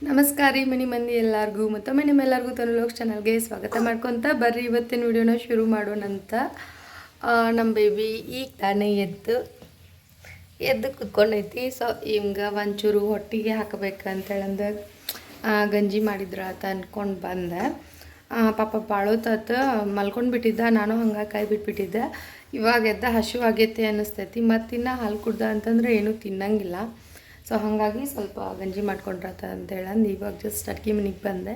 ನಮಸ್ಕಾರ ರೀ ಮನೆ ಮಂದಿ ಎಲ್ಲರಿಗೂ. ಮತ್ತೊಮ್ಮೆ ನಿಮ್ಮೆಲ್ಲರಿಗೂ ಲೋಕ್ ಚಾನಲ್ಗೆ ಸ್ವಾಗತ ಮಾಡ್ಕೊತ ಬರ್ರಿ. ಇವತ್ತಿನ ವಿಡಿಯೋನ ಶುರು ಮಾಡೋಣಂತ ಆ, ನಮ್ಮ ಬೇಬಿ ಈಗ ತಾನೇ ಎದ್ದು ಎದ್ದು ಕುತ್ಕೊಂಡೈತಿ. ಸೊ ಹಿಂಗೆ ಒಂಚೂರು ಹೊಟ್ಟಿಗೆ ಹಾಕಬೇಕಂತೇಳಂದ ಗಂಜಿ ಮಾಡಿದ್ರ ಅಂತ ಅಂದ್ಕೊಂಡು ಬಂದೆ. ಪಾಪ ಬಾಳೋತಾತ ಮಲ್ಕೊಂಡು ಬಿಟ್ಟಿದ್ದ ನಾನು ಹಂಗೆ ಕೈ ಬಿಟ್ಬಿಟ್ಟಿದ್ದೆ. ಇವಾಗ ಎದ್ದ ಹಸಿವಾಗೈತೆ ಅನ್ನಿಸ್ತೈತಿ. ಮತ್ತಿನ್ನ ಹಾಲು ಕುಡ್ದ ಅಂತಂದ್ರೆ ಏನೂ ತಿನ್ನಂಗಿಲ್ಲ. ಸೊ ಹಾಗಾಗಿ ಸ್ವಲ್ಪ ಗಂಜಿ ಮಾಡ್ಕೊಂಡ್ರತ ಅಂತ ಹೇಳಂದು ಇವಾಗ ಜಸ್ಟ್ ಅಡ್ಗೆ ಮನೆಗೆ ಬಂದೆ.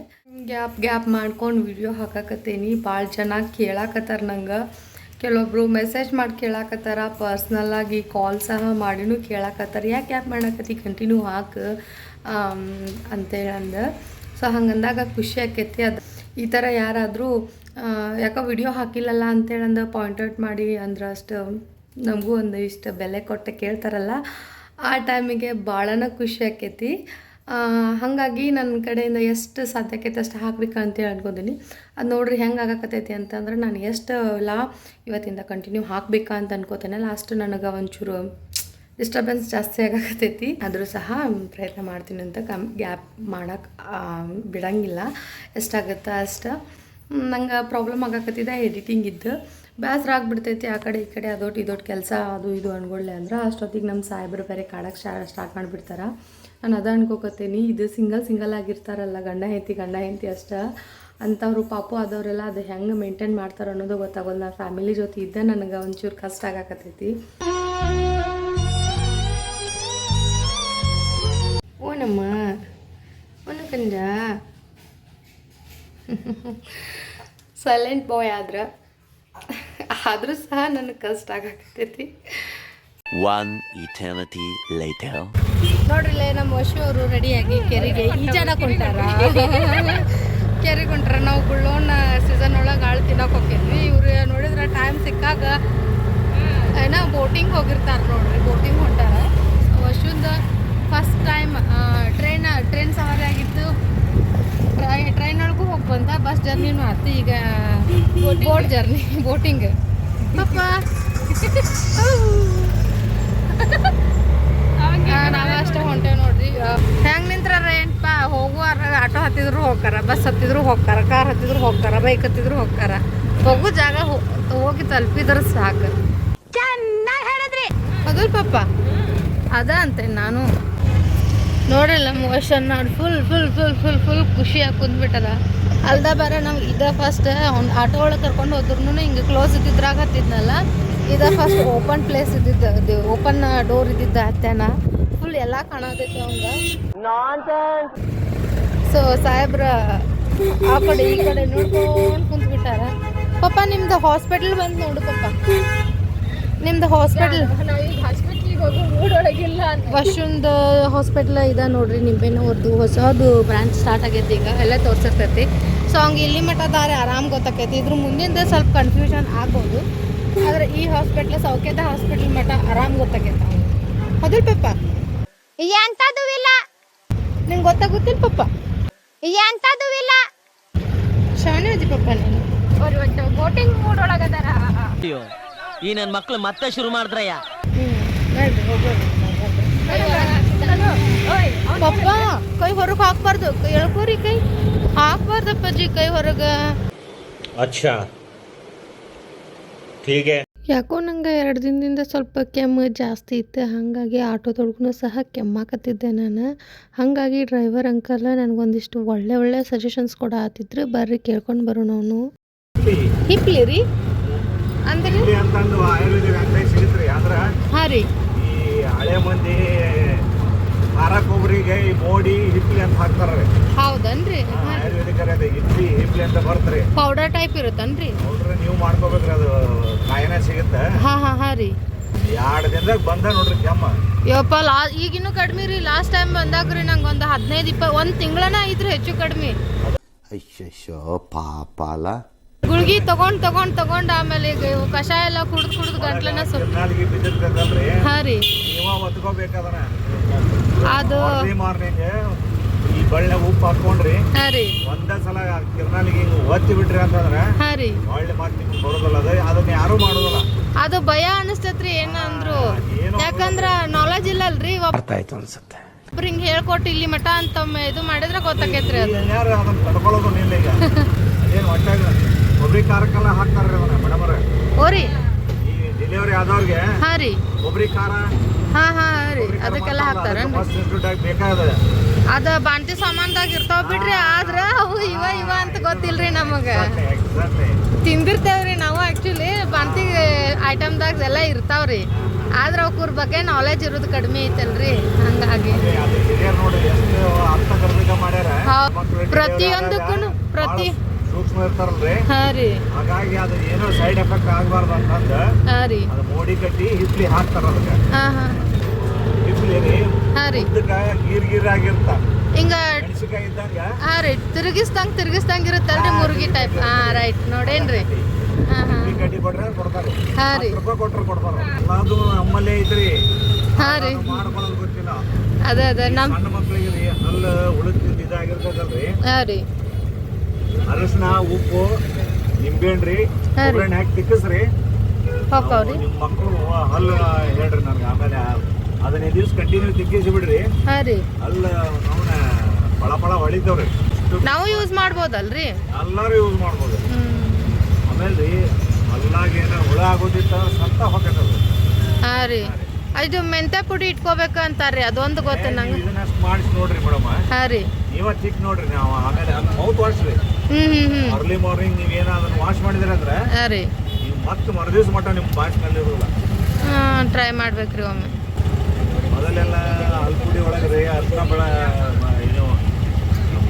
ಗ್ಯಾಪ್ ಗ್ಯಾಪ್ ಮಾಡ್ಕೊಂಡು ವಿಡಿಯೋ ಹಾಕಕತ್ತೀನಿ. ಭಾಳ ಜನ ಕೇಳಾಕತ್ತಾರ ನಂಗೆ. ಕೆಲವೊಬ್ರು ಮೆಸೇಜ್ ಮಾಡಿ ಕೇಳಾಕತ್ತಾರ ಪರ್ಸ್ನಲ್ಲಾಗಿ ಕಾಲ್ ಸಹ ಮಾಡಿನೂ ಕೇಳಾಕತ್ತಾರ. ಯಾಕೆ ಗ್ಯಾಪ್ ಮಾಡಾಕತ್ತಿ? ಕಂಟಿನ್ಯೂ ಹಾಕು ಅಂತೇಳಂದು ಸೊ ಹಂಗಂದಾಗ ಖುಷಿ ಆಕೈತಿ ಅದು. ಈ ಥರ ಯಾರಾದರೂ ಯಾಕೋ ವಿಡಿಯೋ ಹಾಕಿಲ್ಲಲ್ಲ ಅಂತೇಳಂದು ಪಾಯಿಂಟ್ ಔಟ್ ಮಾಡಿ ಅಂದ್ರೆ ಅಷ್ಟು ನಮಗೂ ಒಂದು ಇಷ್ಟು ಬೆಲೆ ಕೊಟ್ಟೆ ಕೇಳ್ತಾರಲ್ಲ. ಆ ಟೈಮಿಗೆ ಭಾಳನ ಖುಷಿ ಆಕೈತಿ. ಹಾಗಾಗಿ ನನ್ನ ಕಡೆಯಿಂದ ಎಷ್ಟು ಸಾಧ್ಯ ಆಕೈತೆ ಅಷ್ಟು ಹಾಕ್ಬೇಕು ಅಂತೇಳಿ ಹೇಳ್ಕೊಂಡಿನಿ ಅದು ನೋಡ್ರಿ ಹೆಂಗೆ ಆಗಕತೈತಿ ಅಂತಂದ್ರೆ ನಾನು ಎಷ್ಟು ಲಾ ಇವತ್ತಿಂದ ಕಂಟಿನ್ಯೂ ಹಾಕ್ಬೇಕಾ ಅಂತ ಅನ್ಕೋತೇನೆ. ಲಾಸ್ಟ್ ನನಗೆ ಒಂಚೂರು ಡಿಸ್ಟರ್ಬೆನ್ಸ್ ಜಾಸ್ತಿ ಆಗಕತೈತಿ ಆದರೂ ಸಹ ಪ್ರಯತ್ನ ಮಾಡ್ತೀನಿ ಅಂತ ಕಮ್ ಗ್ಯಾಪ್ ಮಾಡಕ್ಕೆ ಬಿಡಂಗಿಲ್ಲ. ಎಷ್ಟಾಗುತ್ತೆ ಅಷ್ಟು. ನಂಗೆ ಪ್ರಾಬ್ಲಮ್ ಆಗಕತ್ತಿದೆ ಎಡಿಟಿಂಗ್ ಇದ್ದು. ಬೇಸರ ಆಗಿಬಿಡ್ತೈತಿ ಆ ಕಡೆ ಈ ಕಡೆ ಅದೊಟ್ಟು ಇದೊಟ್ಟು ಕೆಲಸ, ಅದು ಇದು ಅನ್ಕೊಳ್ಳೆ ಅಂದ್ರೆ ಅಷ್ಟೊತ್ತಿಗೆ ನಮ್ಮ ಸಾಹೇಬ್ರು ಬೇರೆ ಕಾಡಕ್ಕೆ ಶಾ ಸ್ಟಾರ್ಟ್ ಮಾಡಿಬಿಡ್ತಾರೆ. ನಾನು ಅದ ಅನ್ಕೋಕತ್ತೀನಿ, ಇದು ಸಿಂಗಲ್ ಸಿಂಗಲ್ ಆಗಿರ್ತಾರಲ್ಲ, ಗಂಡ ಹೆಂಡತಿ ಗಂಡ ಹೆಂಡತಿ ಅಷ್ಟ. ಅಂಥವ್ರು ಪಾಪು ಆದವರೆಲ್ಲ ಅದು ಹೆಂಗೆ ಮೇಂಟೈನ್ ಮಾಡ್ತಾರೆ ಅನ್ನೋದು ಗೊತ್ತಾಗೋಲ್ಲ ನಾ ಫ್ಯಾಮಿಲಿ ಜೊತೆ ಇದ್ದೆ ನನಗೆ ಒಂಚೂರು ಕಷ್ಟ ಆಗಾಕತ್ತೈತಿ. ಓನಮ್ಮ ಓನು ಕಂಜ ಸೈಲೆಂಟ್ ಬಾಯ್ ಆದ್ರೆ. ಆದರೂ ಸಹ ನನಗೆ ಕಷ್ಟ ಆಗಾಕತೈತಿ One eternity later. ನೋಡ್ರಿಲ್ಲ ನಮ್ಮ ವಶು ಅವರು ರೆಡಿಯಾಗಿ ಕೆರೆಗೆ ಈಜಾಡ ಕೊಂಟಾರ? ಕೆರೆಗೆ ಹೊಂಟಾರ ನಾವು ಗುಳ್ಳೋಣ ಸೀಸನ್ ಒಳಗೆ ಆಳು ತಿನ್ನೋಕೆ ಹೋಗಿದ್ವಿ ಇವ್ರು ನೋಡಿದ್ರೆ ಟೈಮ್ ಸಿಕ್ಕಾಗ ಏನೋ ಬೋಟಿಂಗ್ ಹೋಗಿರ್ತಾರೆ ನೋಡ್ರಿ ಬೋಟಿಂಗ್ ಹೊಂಟಾರ. ವಶುಂದ ಫಸ್ಟ್ ಟೈಮ್ ಟ್ರೈನ್ ಟ್ರೈನ್ ಸವಾರಿ ಆಗಿತ್ತು ಟ್ರೈನ್ ಒಳಗೂ ಹೋಗಿ ಬಂದ ಬಸ್ ಜರ್ನಿನೂ ಆಯ್ತು ಈಗ ಬೋಟ್ ಜರ್ನಿ ಬೋಟಿಂಗ್ ಪಾಪ ನಾವು ಅಷ್ಟೇ ಹೊಂಟೇವ್ ನೋಡ್ರಿ. ಹೆಂಗ್. ನಿಂತ್ರ ಏನ್ಪ ಹೋಗುವಾರ ಆಟೋ ಹತ್ತಿದ್ರು ಹೋಗ್ತಾರ ಬಸ್ ಹತ್ತಿದ್ರು ಹೋಗ್ತಾರ ಕಾರ್ ಹತ್ತಿದ್ರು ಹೋಗ್ತಾರ ಬೈಕ್ ಹತ್ತಿದ್ರು ಹೋಗ್ತಾರ. ಹೋಗು ಜಾಗ ಹೋಗಿ ತಲುಪಿದ್ರ ಸಾಕು. ಚೆನ್ನಾಗಿ ಹೇಳಿದ್ರಿ. ಹೌದಲ್ ಪಪ್ಪ ಅದ ಅಂತೆ ನಾನು. ನೋಡಿಲ್ಲ ಮೋಷನ್ ನೋಡಿ full full full full full ಖುಷಿಯಾಗಿ ಕುಂದ್ಬಿಟ್ಟದ. ಅಲ್ದ ಬರ ನಾವು ಇದ ಫಸ್ಟ್ ಅವ್ನು ಆಟೋ ಒಳಗೆ ಕರ್ಕೊಂಡು ಹೋದ್ರು ಹಿಂಗೆ ಕ್ಲೋಸ್ ಇದ್ದಿದ್ರಾಗ ಹತ್ತಿದ್ನಲ್ಲ ಇದ ಫಸ್ಟ್ ಓಪನ್ ಪ್ಲೇಸ್ ಇದ್ದಿದ್ದು ಓಪನ್ ಡೋರ್ ಇದ್ದಿದ್ದ ಹತ್ತೇನ ಫುಲ್ ಎಲ್ಲ ಕಾಣತೈತಿ ಅವಂಗ. ಸೊ ಸಾಹೇಬ್ರ ಆ ಕಡೆ ಈ ಕಡೆ ನೋಡ್ಕೊಂಡು ಕುಂತ್ಬಿಟ್ಟಾರ. ಪಪ್ಪ ನಿಮ್ದು ಹಾಸ್ಪಿಟಲ್ ಬಂದು ನೋಡು ಪಪ್ಪ ನಿಮ್ದು ಹಾಸ್ಪಿಟಲ್ ವಶುಂದ್ ಹಾಸ್ಪಿಟ್ಲ್ ಇದೆ ನೋಡ್ರಿ ನಿಂಬೆನೂರ್ದು. ಹೊಸದು ಬ್ರಾಂಚ್ ಸ್ಟಾರ್ಟ್ ಆಗೈತಿ ಈಗ ಎಲ್ಲ ತೋರ್ಸಿರ್ತೈತಿ. ಸೊ ಹಂಗೆ ಇಲ್ಲಿ ಮಟ್ಟ ದಾರಿ ಆರಾಮ್ ಗೊತ್ತಾಕೈತಿ. ಇದ್ರ ಮುಂದಿಂದ ಸ್ವಲ್ಪ ಕನ್ಫ್ಯೂಷನ್ ಆಗ್ಬೋದು. ಆದ್ರೆ ಈ ಹಾಸ್ಪಿಟ್ಲ್ ಸೌಖ್ಯದ ಹಾಸ್ಪಿಟಲ್ ಮಟ್ಟ ಆರಾಮ್ ಗೊತ್ತಾಕೈತ. ಹೌದಿಲ್ ಪಪ್ಪ. ಎಂತದು ಇಲ್ಲ. ನಿಂಗೆ ಗೊತ್ತಾಗುತ್ತಿಲ್ಲ ಪಪ್ಪ? ಎಂತದು ಇಲ್ಲ. ಶಾನೆ ಅಜ್ಜಿ ಪಪ್ಪ ನೀನು. ಬೋಟಿಂಗ್ ಮೂಡ್ ಒಳಗದಾರ. ಅಯ್ಯೋ ಈ ನನ್ನ ಮಕ್ಳು ಮತ್ತೆ ಶುರು ಮಾಡಿದ್ರಯ್ಯ. ಪಪ್ಪ ಕೈ ಹೊರಗೆ ಹಾಕ್ಬಾರ್ದು. ಎಳ್ಕೋರಿ ಕೈ. ಹಾಕ್ಬಾರ್ದಪ್ಪಾಜಿ ಕೈ ಹೊರಗೆ. ಅಚ್ಚಾ. ಹೀಗೆ. ಯಾಕೋ ನಂಗೆ ಎರಡು ದಿನದಿಂದ ಸ್ವಲ್ಪ ಕೆಮ್ಮು ಜಾಸ್ತಿ ಇತ್ತು. ಹಾಗಾಗಿ ಆಟೋದೊಳಗೂ ಸಹ ಕೆಮ್ಮಾಕತ್ತಿದ್ದೆ ನಾನು. ಹಾಗಾಗಿ ಡ್ರೈವರ್ ಅಂಕಲ್ ನನಗೊಂದಿಷ್ಟು ಒಳ್ಳೆ ಒಳ್ಳೆ ಸಜೆಷನ್ಸ್ ಆತಿದ್ರು ಬರ್ರಿ ಕೇಳ್ಕೊಂಡು ಬರೋಣ ಅವನು. ಹಿಪ್ಲಿ ರೀ ಅಂದ್ರೆ? ಇಲ್ಲಿ ಅಂತಂದು ಆಯುರ್ವೇದಿಕ್ ಅಂಗಡಿ ಸಿಗುತ್ತೆ ಆದ್ರ ಹಾಂ ರೀ. ಈ ಹಳೆ ಮಂದಿ ಮಾರಕ್ ಕೊಬ್ಬರಿಗೆ ಈ ಮೋಡಿ ಹಿಪ್ಲಿ ಅಂತ ಹಾಕ್ತಾರ್ರಿ. ಹೌದನ್ರಿ? ಆಯುರ್ವೇದಿಕ್ ಅದ ಹಿಪ್ಲಿ ಹಿಪ್ಲಿ ಅಂತ ಬರ್ತ್ರಿ. ಪೌಡರ್ ಟೈಪ್ ಇರುತ್ತನ್ರಿ? ನೋಡ್ರಿ ನೀವು ಮಾಡ್ಕೋಬೇಕ್ರಿ ಅದು. ಕಾಯನ ಸಿಗುತ್ತೆ. ಹಾ ಹಾ ಹಾಂ ರೀ. ಎರಡು ದಿನದಾಗ ಬಂದ ನೋಡ್ರಿ ಕೆಮ್ಮ. ಯಪ್ಪ ಲಾ ಈಗಿನ್ನೂ ಕಡಿಮೆ ರೀ. ಲಾಸ್ಟ್ ಟೈಮ್ ಬಂದಾಗ ರೀ ನಂಗೆ ಒಂದು ಹದಿನೈದು ಇಪ್ಪ ಒಂದು ತಿಂಗಳನ ಐತ್ರಿ ಹೆಚ್ಚು ಕಡಿಮೆ. ಅಯ್ಯಯ್ಯೋ ಪಾಪ ಅಲ್ಲ. ಗುಳ್ಗಿ ತಗೊಂಡ್ ತಗೊಂಡ್ ತಗೊಂಡ್ ಆಮೇಲೆ ಈಗ ಇವು ಕಷಾಯ ಎಲ್ಲ ಕುಡ್ದು ಕುಡ್ದು ಗಂಟ್ಲನ ಸ್ವಲ್ಪ ಹಾ ರೀ. ಅದು ಮಾರ್ನಿಂಗ್ ಮಾರ್ನಿಂಗ್ ಈ ಬಳ್ಳೆ ಉಪ್ಪು ಹಾಕೊಂಡ್ರಿ. ಹಾ ರೀ. ಒಂದೇ ಸಲ ಕಿರ್ನಾಲಿಗೆ ಹಿಂಗ್ ಒತ್ತಿ ಬಿಟ್ರಿ ಅಂತಂದ್ರೆ ಹಾ ರೀ. ಒಳ್ಳೆ ಮತ್ತೆ ನಿಮ್ಗೆ ಬರೋದಿಲ್ಲ ಅದು. ಅದನ್ನ ಯಾರು ಮಾಡೋದಲ್ಲ. ಅದು ಭಯ ಅನಿಸ್ತೈತ್ರಿ ಏನಂದ್ರು ಅಂದ್ರು. ಯಾಕಂದ್ರ ನಾಲೆಜ್ ಇಲ್ಲಲ್ರಿ ಒಬ್ಬ ಅರ್ಥ ಆಯ್ತು ಅನ್ಸುತ್ತೆ ಒಬ್ರು ಹಿಂಗೆ ಹೇಳ್ಕೊಟ್ಟು ಇಲ್ಲಿ ಮಠ ಅಂತ ಇದು ಮಾಡಿದ್ರೆ ಗೊತ್ತಾಕೈತ್ರಿ ಅದು. ಯಾರು ಅದನ್ನ ತಡ್ಕೊಳ್ಳೋದು ಇಲ್ಲ ಈಗ. ಅದೇನು ಒಟ್ಟಾಗ ಕೊಬ್ಬರಿ ಖಾರಕ್ಕೆಲ್ಲ ಹಾಕ್ತಾರ್ರಿ ಓರಿ ಈ ಡೆಲಿವರಿ ಆದವ್ರಿಗೆ ಹಾಂ ರೀ. ಕೊಬ್ಬರಿ ಖಾರ ಹಾಂ ಹಾಂ ರೀ. ಅದಕ್ಕೆಲ್ಲ ಹಾಕ್ತಾರೇನ್ರಿ? First institute ಬೇಕಾಗದ. ಅದ ಬಾಂತಿ ಸಾಮಾನ್ದಾಗ ಇರ್ತಾವ ಬಿಡ್ರಿ ಆದ್ರ ಅವು ಇವ ಇವ ಅಂತ ಗೊತ್ತಿಲ್ರಿ ನಮಗ. ಎಕ್ಸಾಕ್ಟ್ಲಿ ತಿಂದಿರ್ತೇವ್ರಿ ನಾವು ಆಕ್ಚುಲಿ ಬಾಂತಿ ಐಟಮ್ದಾಗ ಎಲ್ಲ ಇರ್ತಾವ್ರಿ. ಆದ್ರ ಅವ್ರ ಬಗ್ಗೆ ನಾಲೆಜ್ ಇರೋದು ಕಡಿಮೆ ಐತಲ್ರಿ ಹಂಗಾಗಿ. ಆದಾಗ ಪ್ರತಿ- ಸೂಕ್ಷ್ಮ ಇರ್ತಾರಲ್ರಿ? ರೀ. ಹಾಗಾಗಿ ಅದು ಏನೋ ಸೈಡ್ ಎಫೆಕ್ಟ್ ಆಗಬಾರ್ದು ಅಂತಂದ ಹಾಂ ರೀ. ಅದು ಮೋಡಿ ಕಟ್ಟಿ ಹಿಪ್ಲಿ ಹಾಕ್ತಾರ ಅದಕ್ಕೆ. ಹಾ ಹಾ. ಹಿಪ್ಲಿ ರೀ. ಹಾಂ ರೀ. ಇದಕ್ಕೆ ಗೀರ್ ಗೀರ್ ಆಗಿರ್ತ. ಹಿಂಗ ಮೆಣಸಿನ್ಕಾಯಿ ಇದ್ದಂಗ? ಹಾ ರೀ. ತಿರುಗಿಸ್ದಂಗ್ ತಿರುಗಿಸ್ದಂಗ್ ಇರುತ್ತಲ್ರಿ ಮುರುಗಿ ಟೈಪ್ ಹಾ ರೈಟ್ ನೋಡೇನ್ರಿ ಹಾ ಹಾ. ಕಟ್ಟಿ ಕೊಟ್ರೆ ಕೊಡ್ತಾರೆ. ಹಾಂ ರೀ. ರೂಪಾಯಿ ಕೊಟ್ರೆ ಕೊಡ್ತಾರ. ಅದು ನಮ್ಮಲ್ಲೇ ಐತ್ರಿ ಹಾಂ ರೀ. ಮಾಡ್ಕೊಳ್ಳೋದು ಗೊತ್ತಿಲ್ಲ. ಅದೇ ಅದೇ. ನಮ್ಮ ಸಣ್ಣ ಮಕ್ಳಿಗೆ ರೀ ಹಲ್ಲು ಉಳಿದ ಇದಾಗಿರ್ತದಲ್ರಿ. ಹಾ ರೀ. ಅರಶಿನ ಉಪ್ಪು ನಿಂಬೆಹಣ್ಣ್ರಿ. ಒಗ್ಗರಣೆ ಹಾಕಿ ತಿಕ್ಕಸ್ರಿ. ಹೋಕವ್ರಿ ನಿಮ್ಮ ಮಕ್ಕಳು ಹಲ್ಲು ಹೇಳ್ರಿ ನನಗೆ. ಆಮೇಲೆ ಅದನ್ನ ದಿವ್ಸ ಕಂಟಿನ್ಯೂ ತಿಕ್ಕಿಸಿ ಬಿಡ್ರಿ. ಹಾ ರೀ. ಅಲ್ಲ ಅವನ ಪಳ ಪಳ ಹೊಳಿತವ್ರಿ ನಾವು ಯೂಸ್ ಮಾಡ್ಬೋದಲ್ರಿ? ಎಲ್ಲರೂ ಯೂಸ್ ಮಾಡ್ಬೋದು. ಆಮೇಲೆ ರೀ ಹಲ್ಲಾಗೇನ ಹುಳ ಆಗೋದಿತ್ತ ಸಂತ ಹೊಕ್ಕತ್ತದು ಹಾ ರೀ. ಇದು ಮೆಂತೆ ಪುಡಿ ಇಟ್ಕೋಬೇಕು ಅಂತಾರ್ರಿ ಅದೊಂದು ಗೊತ್ತ ನಂಗೆ. ಮಾಡಿಸಿ ನೋಡ್ರಿ ಮೇಡಮ್. ಹಾ ರೀ. ನೀವ ಚಿಕ್ ನೋಡ್ರಿ ನಾವು ಆಮೇಲೆ ಮೌತ್ ವಾಶ್ ರೀ. ಹ್ಮ್ ಹ್ಮ್ ಅರ್ಲಿ ಮಾರ್ನಿಂಗ್ ನೀವೇನ ಅದನ್ನ ವಾಶ್ ಮಾಡಿದ್ರೆ ಅಂದ್ರೆ ಹಾ ರೀ. ನೀವು ಮತ್ತೆ ಮರುದಿವ್ಸ ಮಟ್ಟ ನಿಮ್ಮ ಬಾಚ್ನಲ್ಲಿ ಇರೋಲ್ಲ ಹಾಂ ಟ್ರೈ ಮಾಡ್ಬೇಕ್ರಿ ಒಮ್ಮೆ. ಮೊದಲೆಲ್ಲ ಅಲ್ಪುಡಿ ಒಳಗೆ ರೀ ಅರ್ಶನ ಬಳ ಏನು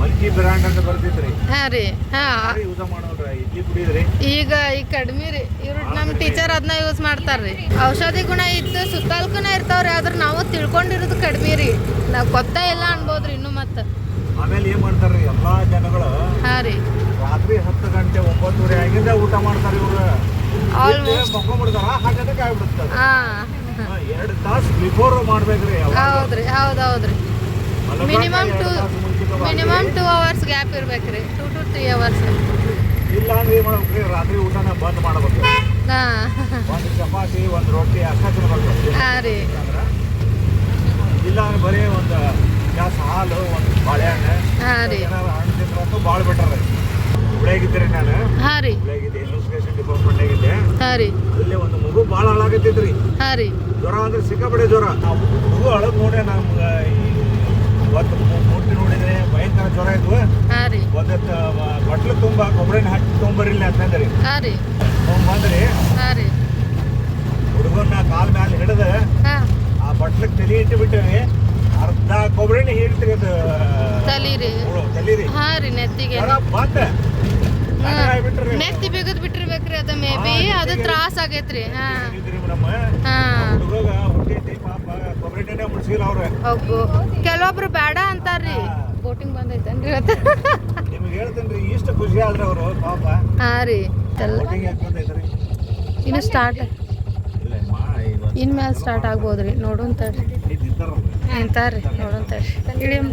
ಮಲ್ಕಿ ಬ್ರಾಂಡ್ ಅಂತ ಬರ್ತಿದ್ರಿ ಹಾಂ ರೀ ಹಾಂ. ಯೂಸ ಮಾಡೋಡ್ರಿ ಇಡ್ಲಿ ಈಗ ಈಗ ಕಡಿಮೆ ರೀ ಇವ್ರು ನಮ್ಮ ಟೀಚರ್ ಅದನ್ನ ಯೂಸ್ ಮಾಡ್ತಾರ್ರಿ. ಔಷಧಿ ಗುಣ ಇತ್ತು ಸುತ್ತಲ್ಕನ ಇರ್ತಾವ್ರಿ ಆದ್ರೆ ನಾವು ತಿಳ್ಕೊಂಡಿರೋದು ಕಡಿಮೆ ರೀ. ನಾವು ಗೊತ್ತ ಇಲ್ಲ ಅನ್ಬೋದ್ರಿ ಇನ್ನು ಮತ್ತೆ. ಆಮೇಲೆ ಏನ್ ಮಾಡ್ತಾರ್ರಿ ಎಲ್ಲಾ ಜನಗಳು ಹಾಂ ರೀ. ರಾತ್ರಿ ಹತ್ತು ಗಂಟೆ ಒಂಬತ್ತುವರೆ ಆಗಿಂದ ಊಟ ಮಾಡ್ತಾರೆ ಇವ್ರು. ಮಕ್ಕೊಂಡ್ಬಿಡ್ತಾರ ಹಾಗಾದ್ರೆ ಹಾಂ. ಎರಡು ತಾಸು ಬಿಫೋರ್ ಮಾಡ್ಬೇಕ್ರಿ ಹೌದ್ರಿ ಹೌದು ಹೌದ್ರಿ. Minimum two. Minimum two hours gap ಇರ್ಬೇಕ್ರಿ. ಟೂ ಟು ತ್ರೀ ಅವರ್ಸ್ ಇಲ್ಲ ಅಂದ್ರೆ ಏನ್ ಮಾಡ್ಬೇಕ್ರಿ ರಾತ್ರಿ ಊಟನ ಬಂದ್ ಮಾಡ್ಬೇಕು. ಹಾಂ. ಒಂದು ಚಪಾತಿ ಒಂದು ರೊಟ್ಟಿ ಅಷ್ಟ ತಿನ್ಬೇಕು. ಹಾಂ ರೀ. ಇಲ್ಲ ಅಂದ್ರೆ ಬರೀ ಒಂದು ಗ್ಯಾಸ್ ಹಾಲು ಒಂದು ಬಾಳೆಹಣ್ಣು ಹಾಂ ರೀ. ಹಣ್ಣು ತಿನ್ನೋದು ಭಾಳ ಬೆಟರ್ ಹುಬ್ಳಿಯಾಗಿದ್ದೆ ನಾನು. ಹಾಂ ರೀ. ಹುಬ್ಳಿಯಾಗಿದ್ದೆ ಇನ್ವೆಸ್ಟಿಗೇಷನ್ ಡಿಪಾರ್ಟ್ಮೆಂಟ್ ಆಗಿದ್ದೆ ಹಾಂ ರೀ. ಅಲ್ಲಿ ಒಂದು ಮಗು ಭಾಳ ಹಾಳಾಗತ್ತಿದ್ರಿ. ಹಾಂ ರೀ. ಜ್ವರ ಅಂದ್ರೆ ಸಿಕ್ಕಾಪಡೆ ಜ್ವರ. ನಾವು ಮಗು ಅಳದ್ ನೋಡಿ ನಮ್ಗೆ ಇವತ್ತು ಮೂರ್ತಿ ನೋಡಿದ್ರೆ ಭಯಂಕರ ಜ್ವರ ಇದ್ವು ಒಂದು ಬಟ್ಲು ತುಂಬಾ ಕೊಬ್ಬರಿನ ಹಾಕಿ ತೊಗೊಂಬರಿಲ್ಲ ಅಂತಂದ್ರಿ ತೊಗೊಂಬಂದ್ರಿ ಹಾಂ ರೀ. ಹುಡುಗನ್ನ ಕಾಲ್ ಮ್ಯಾಲೆ ಹಿಡಿದು ಹಾಂ. ಆ ಬಟ್ಲಕ್ಕೆ ತಲೆ ಇಟ್ಟು ಬಿಟ್ಟಿವಿ ಅರ್ಧ ಕೊಬ್ಬರಿನ ಹೀರ್ತಿರಿ ಅದು ತಲೀರಿ ರೀ. ಹಾ ರೀ ನೆತ್ತಿಗೆ. ಬಿಟ್ರಿ. ನೆತ್ತಿ ಬಿಗದ್ ಬಿಟ್ಟಿರ್ಬೇಕ್ರಿ ಅದು ಮೇ ಬಿ. ಅದು ತ್ರಾಸ ಆಗೈತ್ರಿ. ಹಾ. ಹಾಂ ಹುಡುಗ ಹುಟ್ಟೈತಿ ಪಾಪ ಕೊಬ್ಬರಿ ಎಣ್ಣೆ ಮುಡ್ಸಿಲ್ಲ ಅವ್ರ ಒಬ್ಬು ಕೆಲವೊಬ್ರು ಬೇಡ ಅಂತಾರ್ರಿ. ಬೋಟಿಂಗ್ ಬಂದೈತೇನ್ರಿ ಇವತ್ತು? ನಿಮ್ಗೆ ಹೇಳ್ತೇನ್ರಿ ಇಷ್ಟು ಖುಷಿ ಆದ್ರೆ ಅವರು ಪಾಪ. ಹಾಂ ರೀ. ಇನ್ನು ಸ್ಟಾರ್ಟ್ ಇನ್ಮೇಲೆ ಸ್ಟಾರ್ಟ್ ಆಗ್ಬೋದ್ರಿ. ನಿಂತಾರಲ್ರಿ ನಿಂತಾರ್ರಿ ನೋಡೋಣ ತಡ್ರಿ ಇಳಿಯಮ್.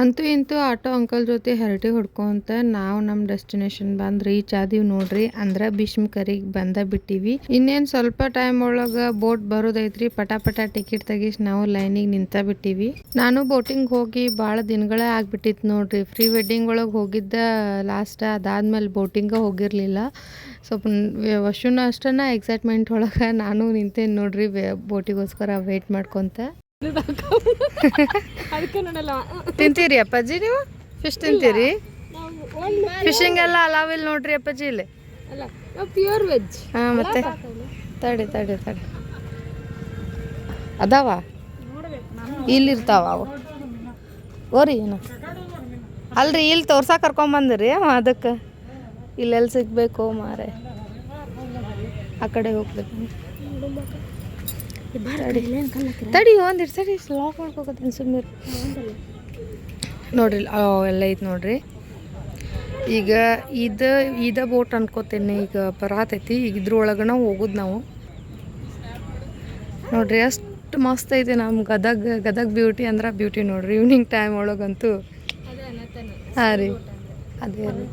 ಅಂತೂ ಇಂತೂ ಆಟೋ ಅಂಕಲ್ ಜೊತೆ ಹರಟಿ ಹೊಡ್ಕೊಂತ ನಾವು ನಮ್ಮ ಡೆಸ್ಟಿನೇಷನ್ ಬಂದು ರೀಚ್ ಆದೀವಿ ನೋಡ್ರಿ. ಅಂದ್ರೆ ಭೀಷ್ಮಕರಿಗೆ ಬಂದ ಬಿಟ್ಟಿವಿ. ಇನ್ನೇನು ಸ್ವಲ್ಪ ಟೈಮ್ ಒಳಗೆ ಬೋಟ್ ಬರೋದೈತ್ರಿ. ಪಟ ಪಟ ಟಿಕೆಟ್ ತೆಗಿಸ್ ನಾವು ಲೈನಿಗೆ ನಿಂತ ಬಿಟ್ಟಿವಿ. ನಾನು ಬೋಟಿಂಗ್ ಹೋಗಿ ಭಾಳ ದಿನಗಳೇ ಆಗ್ಬಿಟ್ಟಿತ್ತು ನೋಡ್ರಿ. ಪ್ರೀ ವೆಡ್ಡಿಂಗ್ ಒಳಗೆ ಹೋಗಿದ್ದ ಲಾಸ್ಟ್ ಅದಾದ್ಮೇಲೆ ಬೋಟಿಂಗ ಹೋಗಿರಲಿಲ್ಲ. ಸ್ವಲ್ಪ ವಶುನ ಅಷ್ಟನ್ನ ಎಕ್ಸೈಟ್ಮೆಂಟ್ ಒಳಗೆ ನಾನು ನಿಂತೇನೆ ನೋಡ್ರಿ. ಬೋಟಿಗೋಸ್ಕರ ವೇಟ್ ಮಾಡ್ಕೊತ. ತಿಂತೀರಿ ಅಪ್ಪಾಜಿ ನೀವು? ಫಿಶ್ ತಿಂತೀರಿ? ಫಿಶಿಂಗ್ ಎಲ್ಲ ಅಲಾವ್ ಇಲ್ಲ ನೋಡ್ರಿ ಅಪ್ಪಾಜಿ ಇಲ್ಲಿ. ಪ್ಯೂರ್ ವೆಜ್ ಹಾ ಮತ್ತೆ? ತಡಿ ತಡಿ ತಡಿ. ಅದಾವ? ಇಲ್ಲಿ ಇರ್ತಾವ ಅವು. ಓರಿ ಏನು ಅಲ್ರಿ ಇಲ್ಲಿ ತೋರ್ಸಾಕ ಕರ್ಕೊಂಬಂದ್ರಿ ಅದಕ್ಕೆ. ಇಲ್ಲೆಲ್ಲಿ ಸಿಗ್ಬೇಕು ಮಾರೆ. ಆ ಕಡೆ ಹೋಗ್ಬೇಕು. ತಡಿ. ಒಂದಿಟ್ಟು ಸರಿ ಲಾಕ್ ಮಾಡ್ಕೋತೀನಿ ಸುಮ್ಮನೆ ನೋಡ್ರಿ ಎಲ್ಲ ಐತೆ ನೋಡ್ರಿ. ಈಗ ಇದು ಇದ ಬೋಟ್ ಅನ್ಕೋತೇನೆ ಈಗ ಬರಾತೈತಿ ಈಗ ಇದ್ರೊಳಗನ ಹೋಗೋದು ನಾವು. ನೋಡ್ರಿ ಅಷ್ಟು ಮಸ್ತ್ ಐತೆ ನಮ್ಮ ಗದಗ ಗದಗ ಬ್ಯೂಟಿ ಅಂದ್ರೆ ಬ್ಯೂಟಿ ನೋಡ್ರಿ. ಈವ್ನಿಂಗ್ ಟೈಮ್ ಒಳಗಂತೂ. ಹಾಂ ರೀ. ಅದೇ ರೀ.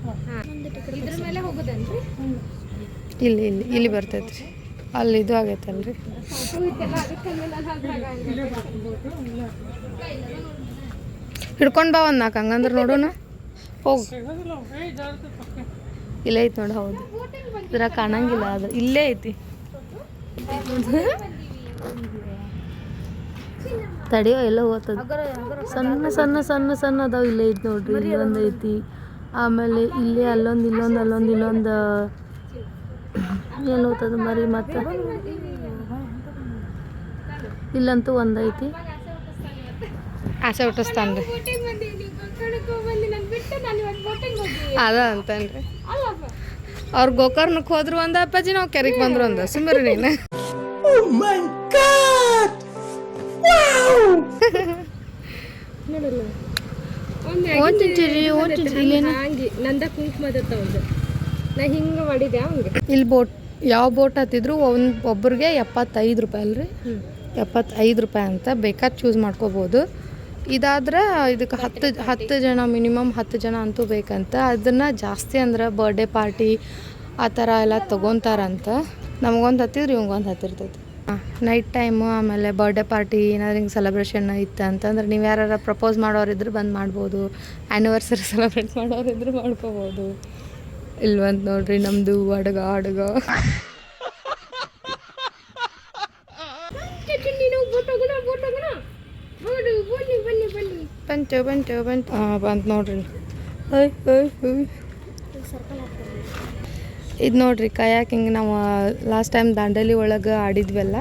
ಇಲ್ಲಿ ಇಲ್ಲಿ ಇಲ್ಲಿ ಬರ್ತೈತ್ರಿ. ಅಲ್ಲಿ ಇದು ಆಗೈತಲ್ರಿ. ಹಿಡ್ಕೊಂಡು ಬಾ ಒಂದು ನಾಲ್ಕು ಹಂಗಂದ್ರೆ ನೋಡೋಣ. ಹೋಗು. ಇಲ್ಲೇ ಐತಿ ನೋಡಿ, ಹೌದು. ಇದ್ರಾಗ ಕಾಣಂಗಿಲ್ಲ, ಅದು ಇಲ್ಲೇ ಐತಿ. ತಡೆಯೋ, ಎಲ್ಲ ಹೋಗ್ತದ ಸಣ್ಣ ಸಣ್ಣ ಸಣ್ಣ ಸಣ್ಣ ಅದಾವ ಇಲ್ಲೇ ಐತಿ ನೋಡ್ರಿ, ಇಲ್ಲೊಂದು ಐತಿ. ಆಮೇಲೆ ಇಲ್ಲೇ ಅಲ್ಲೊಂದು, ಇಲ್ಲೊಂದು ಅಲ್ಲೊಂದು, ಇಲ್ಲೊಂದು ಹೋಗ್ತದ ಮರಿ ಮತ್ತೆ? ಇಲ್ಲಂತೂ ಒಂದು ಐತಿ ಆಸೆ ಹುಟ್ಟಿಸ್ತಾನ್ರಿ. ಅದ ಅಂತನ್ರಿ. ಅವ್ರು ಗೋಕರ್ಣಕ್ಕೆ ಹೋದ್ರು ಒಂದ ಅಪ್ಪಾಜಿ ನಾವು ಕೆರೆಗೆ ಬಂದ್ರು ಒಂದ. ಸುಮ್ಮರಿ ನೀನು. ನಂದ ಕುಂಕುಮದ ಇಲ್ಲಿ ಬೋಟ್ ಯಾವ ಬೋಟ್ ಹತ್ತಿದ್ರು ಒಂದು ಒಬ್ಬರಿಗೆ ಎಪ್ಪತ್ತೈದು ರೂಪಾಯಿ ಅಲ್ರಿ? ಎಪ್ಪತ್ತೈದು ರೂಪಾಯಿ ಅಂತ ಬೇಕಾದ ಚೂಸ್ ಮಾಡ್ಕೋಬೋದು. ಇದಾದ್ರೆ ಇದಕ್ಕೆ ಹತ್ತು ಹತ್ತು ಜನ ಮಿನಿಮಮ್ ಹತ್ತು ಜನ ಅಂತೂ ಬೇಕಂತ. ಅದನ್ನು ಜಾಸ್ತಿ ಅಂದ್ರೆ ಬರ್ಡೇ ಪಾರ್ಟಿ ಆ ಥರ ಎಲ್ಲ ತೊಗೊತಾರಂತ. ನಮಗೊಂದು ಹತ್ತಿದ್ರೆ ಇವಂಗೊಂದು ಹತ್ತಿರ್ತೈತಿ. ನೈಟ್ ಟೈಮು ಆಮೇಲೆ ಬರ್ಡೇ ಪಾರ್ಟಿ ಏನಾದ್ರು ಹಿಂಗೆ ಸೆಲೆಬ್ರೇಷನ್ ಇತ್ತು ಅಂತಂದ್ರೆ ನೀವು ಯಾರು ಪ್ರಪೋಸ್ ಮಾಡೋರಿದ್ರೆ ಬಂದು ಮಾಡ್ಬೋದು. ಆ್ಯನಿವರ್ಸರಿ ಸೆಲೆಬ್ರೇಟ್ ಮಾಡೋರಿದ್ರೆ ಮಾಡ್ಕೋಬೋದು. ಬಂದು ನೋಡ್ರಿ ನಮ್ಮದು ಅಡಗ ಅಡಗ. ಬಂತು ಬಂತು ಬಂತು. ಹಾಂ ಬಂತು ನೋಡ್ರಿ. ಇದು ನೋಡ್ರಿ, ಕಯಾಕ್ ಹಿಂಗೆ ನಾವು ಲಾಸ್ಟ್ ಟೈಮ್ ದಾಂಡೇಲಿ ಒಳಗೆ ಆಡಿದ್ವಲ್ಲ,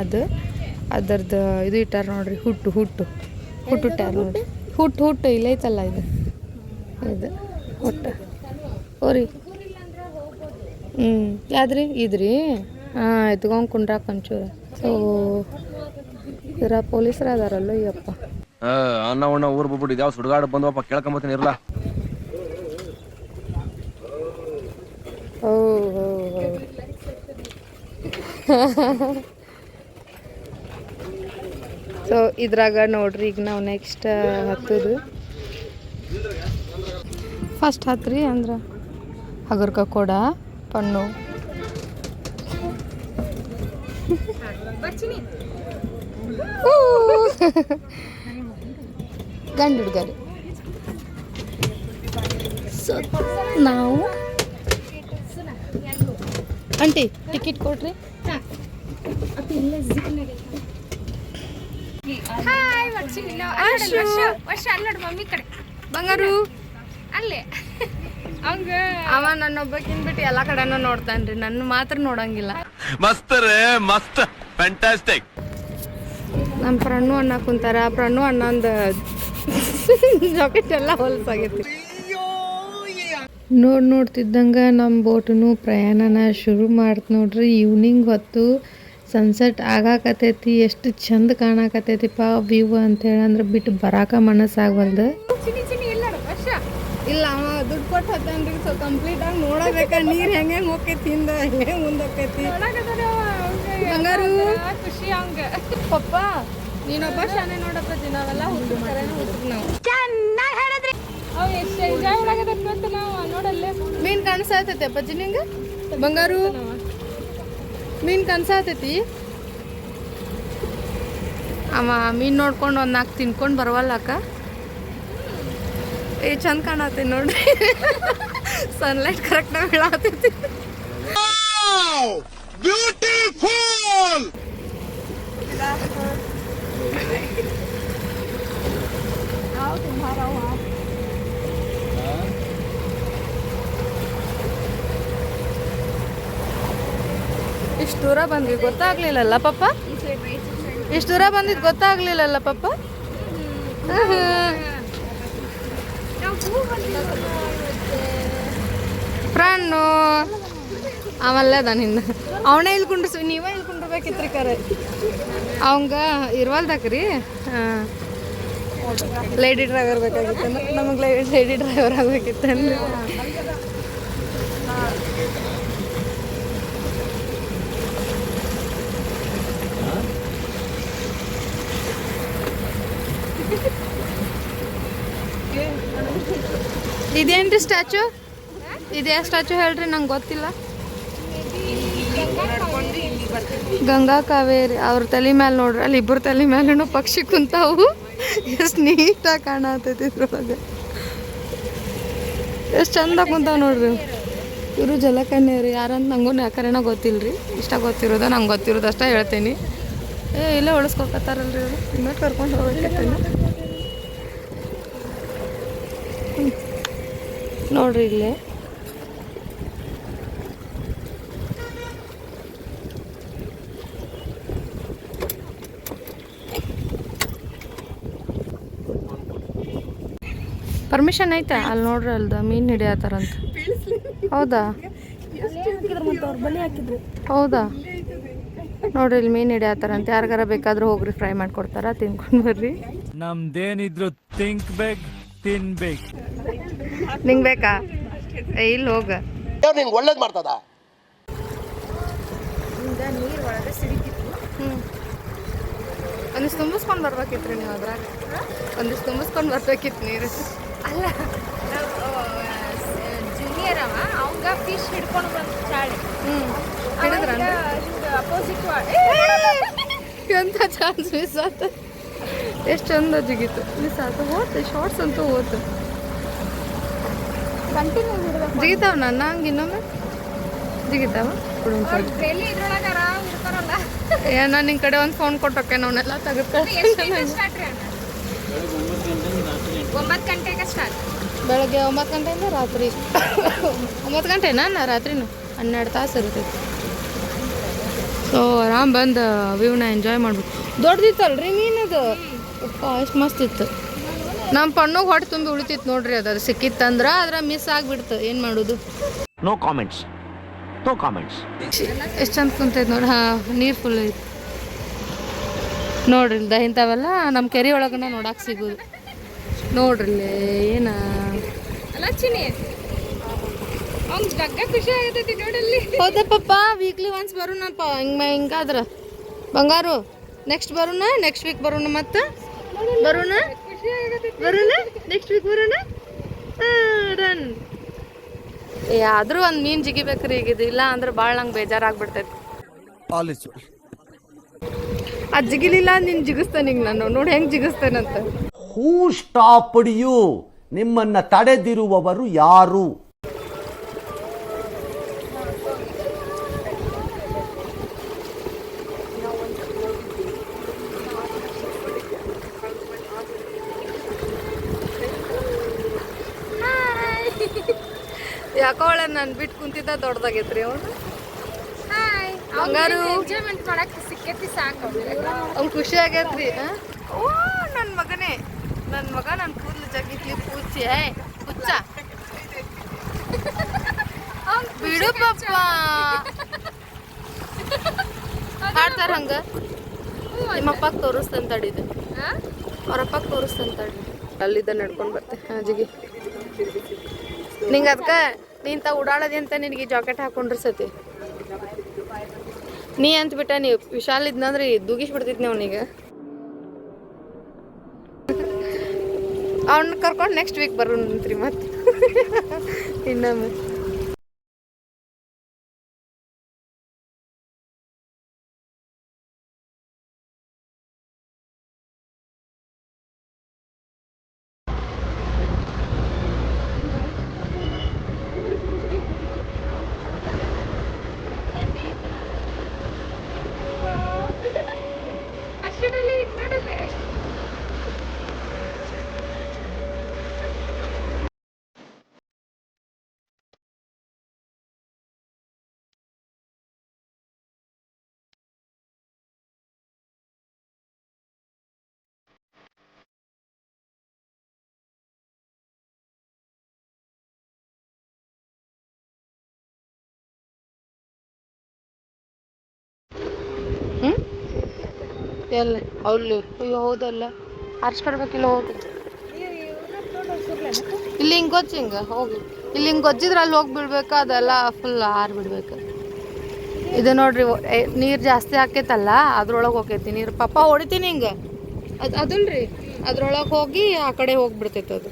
ಅದು. ಅದರದ್ದು ಇದು ಇಟ್ಟಾರ ನೋಡ್ರಿ, ಹುಟ್ಟು ಹುಟ್ಟು. ಹುಟ್ಟು ಇಟ್ಟಾರ ನೋಡ್ರಿ. ಹುಟ್ಟು ಹುಟ್ಟು ಇಲ್ಲೈತಲ್ಲ ಇದು. ಇದು, ಹುಟ್ಟು. ಓರಿ ಹ್ಞೂ ಯಾವ್ದ್ರಿ ಇದ್ರಿ? ಹಾಂ ಎತ್ಕೊಂಡು ಕುಂಡ್ರಾಕ ಒಂಚೂರು ಸೊ ಇದರ ಪೊಲೀಸರು ಅದಾರಲ್ಲ ಅಯ್ಯಪ್ಪ ಅನ್ನ ಉಣ್ಣ ಊರು ಬಿಟ್ಬಿಟ್ಟು ಇದ್ಯಾವ ಸುಡುಗಾಡು ಬಂದವಪ್ಪ ಕೇಳ್ಕೊಂಬತ್ತೀನಿ ಇರಲ್ಲ ಓ ಹೋ ಹೋ ಸೊ ಇದ್ರಾಗ ನೋಡ್ರಿ ಈಗ ನಾವು ನೆಕ್ಸ್ಟ್ ಹತ್ತದು. ಫಸ್ಟ್ ಹತ್ರಿ ಅಂದ್ರೆ? ಹಗರ್ಕ ಕೊಡ ಪಣ್ಣು ಊ. ಗಂಡು ಹುಡ್ಗರು ಸೊ ನಾವು ಆಂಟಿ ಟಿಕೆಟ್ ಕೊಡ್ರಿ ಹಾಯ್ ವರ್ಷ ವರ್ಷ ಅಲ್ಲೋಡು ಮಮ್ಮಿ ಕಡೆ ಬಂಗಾರು ಅಲ್ಲೇ ಅವಂಗ ಅವ ನನ್ನೊಬ್ಬಕಿನ್ ಬಿಟ್ಟು ಎಲ್ಲ ಕಡೆನೂ ನೋಡ್ತಾನ್ರಿ. ನನ್ನ ಮಾತ್ರ ನೋಡಂಗಿಲ್ಲ. ಮಸ್ತ್ ರೇ ಮಸ್ತ್. ಫ್ಯಾಂಟಾಸ್ಟಿಕ್ ನಮ್ಮ ಫ್ರೆಂಡು ಅಣ್ಣ ಕುಂತಾರ. ಫ್ರೆಂಡು ಅಣ್ಣಂದ ಜಾಕೆಟ್ ಎಲ್ಲ ಹೊಲಸಾಗೈತಿ. ನೋಡ್ ನೋಡ್ತಿದ್ದಂಗೆ ನಮ್ಮ ಬೋಟನು ಪ್ರಯಾಣನ ಶುರು ಮಾಡ್ತು ನೋಡ್ರಿ. ಈವ್ನಿಂಗ್ ಹೊತ್ತು ಸನ್ಸೆಟ್ ಆಗಾಕತೈತಿ. ಎಷ್ಟು ಚಂದ ಕಾಣಾಕತೈತಿಪ್ಪ ವ್ಯೂ ಅಂತೇಳಿ ಅಂದ್ರೆ ಬಿಟ್ಟು ಬರಾಕ ಮನಸ್ಸಾಗವಲ್ದು ಚಿನಿ ಚಿನಿ ಎಲ್ಲಾರು ವರ್ಷ ಇಲ್ಲ ಅವ ದುಡ್ಡು ಕೊಟ್ಟು ಹತ್ತಾನ್ರಿ ಸೊ ಕಂಪ್ಲೀಟ್ ಆಗಿ ನೋಡಬೇಕ. ನೀರು ಹೆಂಗೆ ಹೆಂಗೆ ಹೋಕೈತಿ ಹಿಂದ ಹೆಂಗೆ ಮುಂದೆ ಹೋಕೈತಿ ಬಂಗಾರು? ಖುಷಿ ಅವಂಗ ಪಪ್ಪ ನೀನೊಬ್ಬ ಶಾನೆ ನೋಡಪ್ಪ ನಾವೆಲ್ಲ ಹುಡುಗ ಕರೆನ ಹುಡುಗ ನಾವು. ಅವ್ ಎಷ್ಟು ಎಂಜಾಯ್ ಮಾಡಕತ್ತ ಗೊತ್ತ ನಾವು ನೋಡಲ್ಲೇ. ಮೀನ್ ಕಾಣಿಸತೈತಿ ಅಪ್ಪಾಜಿ ನಿಂಗೆ? ಬಂಗಾರು? ಮೀನ್ ಕಾಣಿಸತೈತಿ? ಅವ ಮೀನ್ ನೋಡ್ಕೊಂಡು ಒಂದ್ ನಾಲ್ಕು ತಿನ್ಕೊಂಡು ಬರವಲ್ಲ ಅಕ್ಕ ಏ, ಚಂದ ಕಾಣತ್ತೆ ನೋಡ್ರಿ. ಸನ್ಲೈಟ್ ಕರೆಕ್ಟಾಗಿ ಬ್ಯೂಟಿಫುಲ್ ಇಷ್ಟು ದೂರ ಬಂದ್ವಿ, ಗೊತ್ತಾಗ್ಲಿಲ್ಲಲ್ಲ ಪಪ್ಪ ಇಷ್ಟು ದೂರ ಬಂದಿದ್ದು ಗೊತ್ತಾಗ್ಲಿಲ್ಲಲ್ಲ ಪಪ್ಪ ಫ್ರೆಂಡು ಅವಲ್ಲ ಅದಾನಿಂದ ಅವನೇ ಇಲ್ಲಿ ಕುಂಡ್ರಿಸಿ ನೀವೇ ಇಲ್ಲಿ ಕುಂಡ್ರಬೇಕಿತ್ರಿ ಕರೆ. ಅವಂಗ ಇರ್ವಲ್ದಾಕ್ರಿ? ಹಾಂ. ಲೇಡಿ ಡ್ರೈವರ್ ಬೇಕಾಗಿತ್ತು. ನಮಗೆ ಲೇಡಿ ಡ್ರೈವರ್ ಆಗಬೇಕಿತ್ತು ಇದೇನ್ರಿ ಸ್ಟ್ಯಾಚು? ಇದೇ ಸ್ಟ್ಯಾಚು ಹೇಳ್ರಿ, ನಂಗೆ ಗೊತ್ತಿಲ್ಲ. ಗಂಗಾ ಕಾವೇರಿ, ಅವ್ರ ತಲೆ ಮೇಲೆ ನೋಡ್ರಿ, ಅಲ್ಲಿ ಇಬ್ಬರು ತಲೆ ಮೇಲೂ ಪಕ್ಷಿ ಕುಂತಾವು. ಎಷ್ಟು ನೀಟಾಗಿ ಕಾಣತೈತಿ ಇದ್ರೊಳಗೆ. ಎಷ್ಟು ಚಂದ ಕುಂತಾವ ನೋಡ್ರಿ. ಇವರು ಜಲಕನ್ಯರು ಯಾರಂತ ನಂಗೂ ಯಾಕರೇನೋ ಗೊತ್ತಿಲ್ಲ ರೀ ಇಷ್ಟ ಗೊತ್ತಿರೋದು ನಂಗೆ ಗೊತ್ತಿರೋದು ಅಷ್ಟೇ ಹೇಳ್ತೀನಿ. ಏ, ಇಲ್ಲೇ ಉಳಿಸ್ಕೊಳ್ತಾರಲ್ರಿ ಅವರು ಇನ್ನೂ ಕರ್ಕೊಂಡು ಹೋಗ್ಬೇಕತ್ತೇನು? ನೋಡ್ರಿ ಇಲ್ಲಿ. ಪರ್ಮಿಷನ್ ಐತೆ? ಅಲ್ಲಿ ನೋಡ್ರಿ ಅಲ್ದ, ಮೀನು ಹಿಡಿಯತ್ತಾರಂತ. ಹೌದಾ? ಹೌದಾ? ನೋಡ್ರಿ ಇಲ್ಲಿ ಮೀನು ಹಿಡಿಯತ್ತಾರಂತ. ಯಾರಿಗಾರ ಬೇಕಾದ್ರೂ ಹೋಗ್ರಿ ಫ್ರೈ ಮಾಡ್ಕೊಡ್ತಾರ, ತಿನ್ಕೊಂಡ್ ಬರ್ರಿ. ನಮ್ದೇನಿದ್ರು ತಿಂಕ್ ಬೇಕ್ ತಿನ್ಬೇಕು. ನಿಂಗೆ ಬೇಕಾ? ಏ ಇಲ್ಲಿ ಹೋಗ. ನಿಂಗೆ ಒಳ್ಳೇದು ಮಾಡ್ತದ? ಹ್ಞೂ ಒಂದಿಷ್ಟು ತುಂಬಿಸ್ಕೊಂಡು ಬರ್ಬೇಕಿತ್ತು ರೀ ನೀವು ಅದ್ರಾಗ. ಒಂದಿಷ್ಟು ತುಂಬಿಸ್ಕೊಂಡು ಬರ್ಬೇಕಿತ್ತು ನೀರು. ಅಲ್ಲ ಜೂನಿಯರ್ ಅವ ಅವಂಗ ಫಿಶ್ ಹಿಡ್ಕೊಂಡು ಬಂದು ಚಾಳಿ. ಹ್ಞೂ ಹಿಡಿದ್ರ? ಅಪೋಸಿಟ್ ಎಂಥ ಚಾನ್ಸ್ ಮಿಸ್ ಆತ? ಎಷ್ಟು ಚಂದ ಜಿಗಿತು. ಮಿಸ್ ಆತು. ಹೋತು ಶಾರ್ಟ್ಸ್ ಅಂತೂ ಹೋತು. ಕಂಟಿನ್ಯೂ ಜಿಗಿತಾವ ನನ್ನ ಹಂಗೆ ಇನ್ನೊಮ್ಮೆ? ಜಿಗಿತಾವ? ಡೈಲಿ ಇದ್ರೊಳಗೆ ಆರಾಮ್ ಇರ್ತಾರಲ್ಲ. ಏ ನಾನು ನಿನ್ನ ಕಡೆ ಒಂದು ಫೋನ್ ಕೊಟ್ಟೋಕೆ ಅವನ್ನೆಲ್ಲ ತೆಗೆದು ಎಷ್ಟು ಸ್ಟಾರ್ಟ್ ರೀ ಅಣ್ಣ? ಒಂಬತ್ತು ಗಂಟೆಗೆ ಸ್ಟಾರ್ಟ್ ಬೆಳಗ್ಗೆ ಒಂಬತ್ತು ಗಂಟೆಯಿಂದ ರಾತ್ರಿ. ಒಂಬತ್ತು ಗಂಟೆನಾ ನಾ ರಾತ್ರಿನೂ? ಹನ್ನೆರಡು ತಾಸು ಇರ್ತೈತಿ. ಸೊ ಆರಾಮ್ ಬಂದು ವ್ಯೂನ ಎಂಜಾಯ್ ಮಾಡ್ಬೇಕು. ದೊಡ್ಡದಿತ್ತಲ್ರಿ ಮೀನದು? ಅಪ್ಪ ಎಷ್ಟು ಮಸ್ತ್ ಇತ್ತು. ನಮ್ಮ ಪಣ್ಣಗೆ ಹೊಟ್ಟೆ ತುಂಬಿ ಉಳಿತಿತ್ತು ನೋಡ್ರಿ ಅದು ಅದು ಸಿಕ್ಕಿತ್ತಂದ್ರೆ ಅದ್ರ ಮಿಸ್ ಆಗಿಬಿಡ್ತು. ಏನು ಮಾಡೋದು? ನೋ ಕಾಮೆಂಟ್ಸ್ ನೋ ಕಾಮೆಂಟ್ಸ್ ಎಷ್ಟು ಚಂದ ಕುಂತೈತೆ ನೋಡಿ. ಹಾಂ ನೀರು ಫುಲ್ ಐತಿ. ನೋಡ್ರಿ ಇಲ್ದ ಇಂಥವೆಲ್ಲ ನಮ್ಮ ಕೆರೆ ಒಳಗನ ನೋಡಕ್ಕೆ ಸಿಗೋದು. ನೋಡ್ರಿ ಇಲ್ಲಿ ಏನ ಅಲ್ಲ ಚಿನಿ ಖುಷಿ ಆಗತೈತಿ ನೋಡಲ್ಲಿ. ಹೌದಾ ಪಪ್ಪ ವೀಕ್ಲಿ ಒನ್ಸ್ ಬರೋಣಪ್ಪ. ಹಿಂಗೆ ಹಿಂಗಾದ್ರ? ಬಂಗಾರು ನೆಕ್ಸ್ಟ್ ಬರೋಣ ನೆಕ್ಸ್ಟ್ ವೀಕ್ ಬರೋಣ ಮತ್ತೆ? ಬರೋಣ? ಬರೋಣ? ನೆಕ್ಸ್ಟ್ ವೀಕ್ ಬರೋಣ? ರನ್ ಏ ಆದ್ರೂ ಒಂದು ಮೀನು ಜಿಗಿಬೇಕ್ರಿ ಈಗ ಇದು ಇಲ್ಲ ಅಂದ್ರೆ ಭಾಳ ನಂಗೆ ಬೇಜಾರಾಗ್ಬಿಡ್ತೈತಿ. ಅದು ಜಿಗಿಲಿಲ್ಲ ನೀನು ಜಿಗಿಸ್ತೇನೆ ಈಗ ನಾನು. ನೋಡಿ ಹೆಂಗೆ ಜಿಗಿಸ್ತೇನಂತ. ಹೂ ಸ್ಟಾಪ್ ಯು ನಿಮ್ಮನ್ನ ತಡೆದಿರುವವರು ಯಾರು ಯಾಕೋ ಅವಳ ನಾನು ಬಿಟ್ಟು ಕುಂತಿದ್ದ ದೊಡ್ಡದಾಗೈತ್ರಿ ಅವನು. ಎಂಜಾಯ್ಮೆಂಟ್ ಮಾಡಕ್ಕೆ ಸಿಕ್ಕೈತಿ ಸಾಕು. ಅವ್ನು ಖುಷಿ ಆಗೈತ್ರಿ ಓ ನನ್ನ ಮಗನೇ. ನನ್ನ ಮಗ ನನ್ನ ಕೂದಲು ಜಗಿತ್ಲಿ ಪೂಚಿ ಏ ಹುಚ್ಚ. ಬಿಡು ಪಪ್ಪ. ಹಾಡ್ತಾರ ಹಂಗ? ನಿಮ್ಮ ಅಪ್ಪಗೆ ತೋರಿಸ್ತೇನೆ ತಡಿದು ಹಾ? ಅವ್ರ ಅಪ್ಪಗೆ ತೋರಿಸ್ತೇನೆ ತಡಿ ಅಲ್ಲಿದ್ದ ನಡ್ಕೊಂಡು ಬರ್ತೆ ಹಾಜಿಗೆ. ನಿಂಗೆ ಅದಕ್ಕೆ ನಿಂತ ಉಡಾಳದಿ ಅಂತ ನಿನಗೆ ಜಾಕೆಟ್ ಹಾಕೊಂಡ್ರಿ ಸತಿ? ನೀ ಅಂತ ಬಿಟ್ಟ ನೀವು ವಿಶಾಲ್ ಇದ್ನಂದ್ರೆ ದೂಗಿಸ್ ಬಿಡ್ತಿದ್ನಿ ಅವನಿಗೆ. ಅವ್ನ ಕರ್ಕೊಂಡು ನೆಕ್ಸ್ಟ್ ವೀಕ್ ಬರೋಣಂತ್ರಿ ಮತ್ತೆ ಇನ್ನೊಮ್ಮೆ. ಎಲ್ಲ ಅಲ್ಲಿ. ಅಯ್ಯೋ, ಹೌದಲ್ಲ. ಆರಿಸ್ಕೊಡ್ಬೇಕಿಲ್ಲ ಹೋಗಿ. ಇಲ್ಲಿ ಹಿಂಗೆ ಗೊಜ್ಜು ಹಿಂಗೆ? ಹೋಗಿ. ಇಲ್ಲಿ ಹಿಂಗೆ ಗೊಜ್ಜಿದ್ರೆ ಅಲ್ಲಿ ಹೋಗಿ ಬಿಡ್ಬೇಕು, ಅದೆಲ್ಲ ಫುಲ್ ಆರು ಬಿಡ್ಬೇಕು. ಇದು ನೋಡ್ರಿ ನೀರು ಜಾಸ್ತಿ ಹಾಕೈತಲ್ಲ, ಅದ್ರೊಳಗೆ ಹೋಗೈತಿ ನೀರು. ಪಾಪ, ಹೊಡಿತೀನಿ ಹಿಂಗೆ. ಅದು, ಅದಲ್ರಿ. ಅದ್ರೊಳಗೆ ಹೋಗಿ ಆ ಕಡೆ ಹೋಗ್ಬಿಡ್ತೈತೆ ಅದು.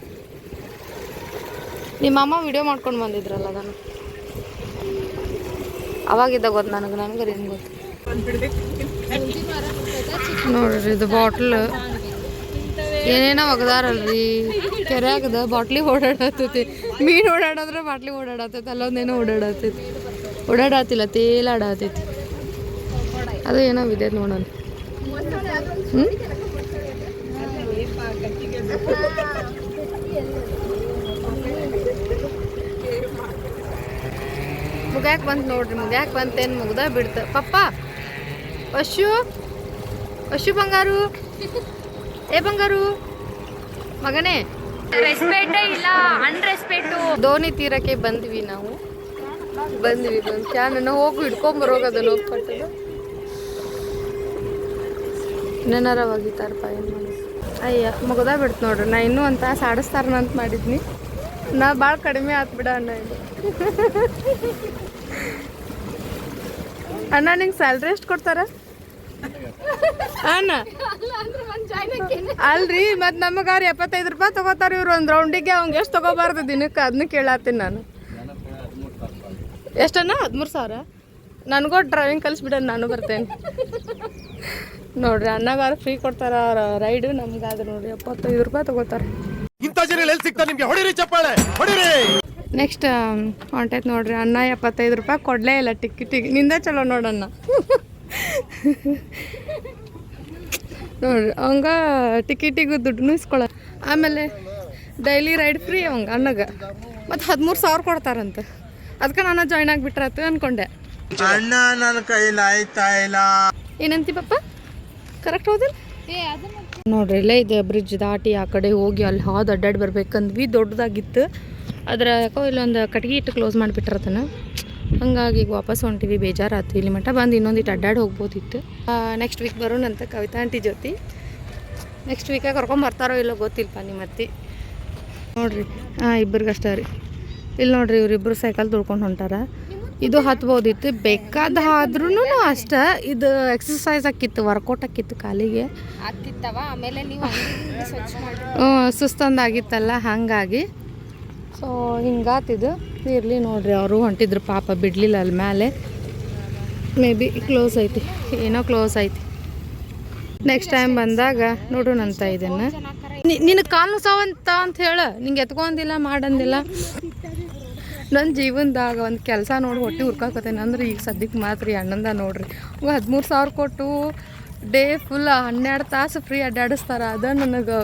ನಿಮ್ಮ ಅಮ್ಮ ವಿಡಿಯೋ ಮಾಡ್ಕೊಂಡು ಬಂದಿದ್ರಲ್ಲ ಅದನ್ನು? ಅವಾಗಿದ್ದ ಗೊತ್ತು ನನಗೆ ನನಗೆ ಗೊತ್ತು? ನೋಡ್ರಿ, ಇದು ಬಾಟ್ಲ್ ಏನೇನೋ ಒಗದಾರಲ್ರಿ. ಕೆರೆಯಾಗದ ಬಾಟ್ಲಿ ಓಡಾಡತ್ತೈತಿ ಮೀನು ಓಡಾಡಂದ್ರೆ ಬಾಟ್ಲಿ ಓಡಾಡತ್ತೈತಿ ಅಲ್ಲೊಂದೇನೋ ಓಡಾಡತ್ತೈತಿ ಓಡಾಡತ್ತಿಲ್ಲ ತೇಲಾಡತ್ತೈತಿ ಅದು ಏನೋ ಇದೆ ನೋಡೋಣ. ಹ್ಞೂ ಮುಗ್ಯಾಕ್ ಬಂತು ನೋಡ್ರಿ, ಮುಗ್ಯಾಕ್ ಬಂತೇನು ಮುಗ್ದ ಬಿಡ್ತ. ಪಪ್ಪ! ಅಶು ಅಶು ಬಂಗಾರು. ಏ ಬಂಗಾರು. ಮಗನೇ. ರೆಸ್ಪೆಕ್ಟ್ ಇಲ್ಲ ಅನ್ರೆಸ್ಪೆಕ್ಟು ದೋಣಿ ತೀರಕ್ಕೆ ಬಂದ್ವಿ ನಾವು. ಬಂದ್ವಿ ಬಂದು ಕ್ಯಾನನ್ನು ಹೋಗಿ ಹಿಡ್ಕೊಂಬರೋಗದನ್ನು ಹೋಗಿ ಕಟ್ಟದು ಇನ್ನೇನಾರ ಒಗಿತಾರಪ್ಪ ಏನು ಮಾಡಿ ಅಯ್ಯ ಮುಗ್ದ ಬಿಡ್ತು ನೋಡ್ರಿ ನಾ ಇನ್ನೂ ಅಂತ ಸಾಡಿಸ್ತಾರನ ಅಂತ ಮಾಡಿದ್ನಿ. ನಾ ಭಾಳ ಕಡಿಮೆ ಆತ್ ಬಿಡ ಅಣ್ಣ ಇದು. ಅಣ್ಣ ನಿಂಗೆ ಸ್ಯಾಲ್ರಿ ಎಷ್ಟು ಕೊಡ್ತಾರ? ಅಣ್ಣ. ಅಲ್ರಿ ಮತ್ ನಮಗಾರ ಎಪ್ಪತ್ತೈದು ರೂಪಾಯಿ ತಗೋತಾರ ಇವ್ರು ಒಂದ್ ರೌಂಡಿಗೆ ಅವಂಗ ಎಷ್ಟು ತಗೋಬಾರ್ದು ದಿನಕ್ಕೆ? ಅದನ್ನ ಕೇಳತ್ತೀನಿ ನಾನು. ಎಷ್ಟನ್ನ ಹದಿಮೂರು ಸಾವಿರ? ನನಗೂ ಡ್ರೈವಿಂಗ್ ಕಲಿಸ್ಬಿಡ ನಾನು ಬರ್ತೇನೆ. ನೋಡ್ರಿ ಅಣ್ಣಗಾರ ಫ್ರೀ ಕೊಡ್ತಾರ ರೈಡು ನಮ್ಗಾದ್ರೆ ನೋಡ್ರಿ ಎಪ್ಪತ್ತೈದು ರೂಪಾಯಿ ತಗೋತಾರ. ಇಂಥ ಜನ ಎಲ್ಲಿ ಸಿಗ್ತಾರೆ ನಿಮ್ಗೆ? ಹೊಡಿರಿ ಚಪ್ಪಾಳೆ ಹೊಡಿರಿ! ನೆಕ್ಸ್ಟ್ ಹೊಂಟೈತೆ ನೋಡ್ರಿ ಅಣ್ಣ ಎಪ್ಪತ್ತೈದು ರೂಪಾಯಿ ಕೊಡಲೇ ಇಲ್ಲ ಟಿಕೆಟಿಗೆ ನಿಂದ ಚಲೋ ನೋಡಣ್ಣ. ನೋಡ್ರಿ ಅವಂಗ ಟಿಕೆಟಿಗೂ ದುಡ್ಡು ಇಸ್ಕೊಳ ಆಮೇಲೆ ಡೈಲಿ ರೈಡ್ ಫ್ರೀ ಅವಂಗ ಅಣ್ಣಗ. ಮತ್ತು ಹದಿಮೂರು ಸಾವಿರ ಕೊಡ್ತಾರಂತ. ಅದಕ್ಕೆ ನಾನು ಜಾಯ್ನ್ ಆಗಿಬಿಟ್ರಾತು ಅನ್ಕೊಂಡೆ. ಅಣ್ಣ ನನ್ನ ಕೈಲಾಯ್ತಾ ಇಲ್ಲ? ಏನಂತಿ ಪಪ್ಪ? ಕರೆಕ್ಟ್ ಹೌದಿಲ್ಲ? ನೋಡ್ರಿ ಇಲ್ಲೇ ಇದೆ ಬ್ರಿಡ್ಜ್ ದಾಟಿ ಆ ಕಡೆ ಹೋಗಿ ಅಲ್ಲಿ ಹಾದು ಅಡ್ಡಾಡಿ ಬರ್ಬೇಕಂದ್ವಿ ದೊಡ್ಡದಾಗಿತ್ತು. ಅದ್ರ ಯಾಕೋ ಇಲ್ಲೊಂದು ಕಟ್ಗೆ ಇಟ್ಟು ಕ್ಲೋಸ್ ಮಾಡಿಬಿಟ್ರತನ. ಹಂಗಾಗಿ ಈಗ ವಾಪಸ್ ಹೊಂಟಿವಿ ಬೇಜಾರಾತು. ಇಲ್ಲಿ ಮಟ್ಟ ಬಂದು ಇನ್ನೊಂದಿಟ್ಟು ಅಡ್ಡಾಡಿ ಹೋಗ್ಬೋದಿತ್ತು. ನೆಕ್ಸ್ಟ್ ವೀಕ್ ಬರೋಣಂತ ಕವಿತಾ ಆಂಟಿ ಜೊತೆ. ನೆಕ್ಸ್ಟ್ ವೀಕಾಗ ಕರ್ಕೊಂಬರ್ತಾರೋ ಇಲ್ಲೋ ಗೊತ್ತಿಲ್ಲಪ್ಪ ನಿಮ್ಮ ಅತ್ತಿ. ನೋಡ್ರಿ ಹಾಂ ಇಬ್ಬರಿಗಷ್ಟೇ ರೀ. ಇಲ್ಲಿ ನೋಡ್ರಿ ಇವರಿಬ್ಬರು ಸೈಕಲ್ ತುಳ್ಕೊಂಡು ಹೊಂಟಾರ. ಇದು ಹತ್ಬೋದಿತ್ತು ಬೇಕಾದ ಆದ್ರೂ ಅಷ್ಟೇ. ಇದು ಎಕ್ಸಸೈಸ್ ಆಕಿತ್ತು ವರ್ಕೌಟ್ ಆಕಿತ್ತು ಕಾಲಿಗೆ. ಸುಸ್ತಂದಾಗಿತ್ತಲ್ಲ ಹ್ಞೂ ಹಾಗಾಗಿ. ಸೊ ಹಿಂಗಾತಿದ್ದು ಇರಲಿ ನೋಡ್ರಿ, ಅವರು ಹೊಂಟಿದ್ರು ಪಾಪ, ಬಿಡಲಿಲ್ಲ ಅಲ್ಲಿ ಮೇಲೆ ಮೇ ಬಿ ಕ್ಲೋಸ್ ಐತಿ, ಏನೋ ಕ್ಲೋಸ್ ಐತಿ. ನೆಕ್ಸ್ಟ್ ಟೈಮ್ ಬಂದಾಗ ನೋಡೋಣಂತ ಇದನ್ನು ನಿನ್ನ ಕಾಲು ಸಾವಂತ ಅಂತ ಹೇಳ, ನಿಂಗೆ ಎತ್ಕೊಂದಿಲ್ಲ, ಮಾಡಂದಿಲ್ಲ. ನನ್ನ ಜೀವನದಾಗ ಒಂದು ಕೆಲಸ ನೋಡಿ ಹೊಟ್ಟೆ ಹುರ್ಕಾಕತ್ತೇನೆ, ಅಂದ್ರೆ ಈಗ ಸದ್ಯಕ್ಕೆ ಮಾತ್ರ ಅಣ್ಣಂದ ನೋಡ್ರಿ. ಹದಿಮೂರು ಸಾವಿರ ಕೊಟ್ಟು ಡೇ ಫುಲ್ ಹನ್ನೆರಡು ತಾಸು ಫ್ರೀ ಅಡ್ಡಾಡಿಸ್ತಾರ ಅದ ನನಗೆ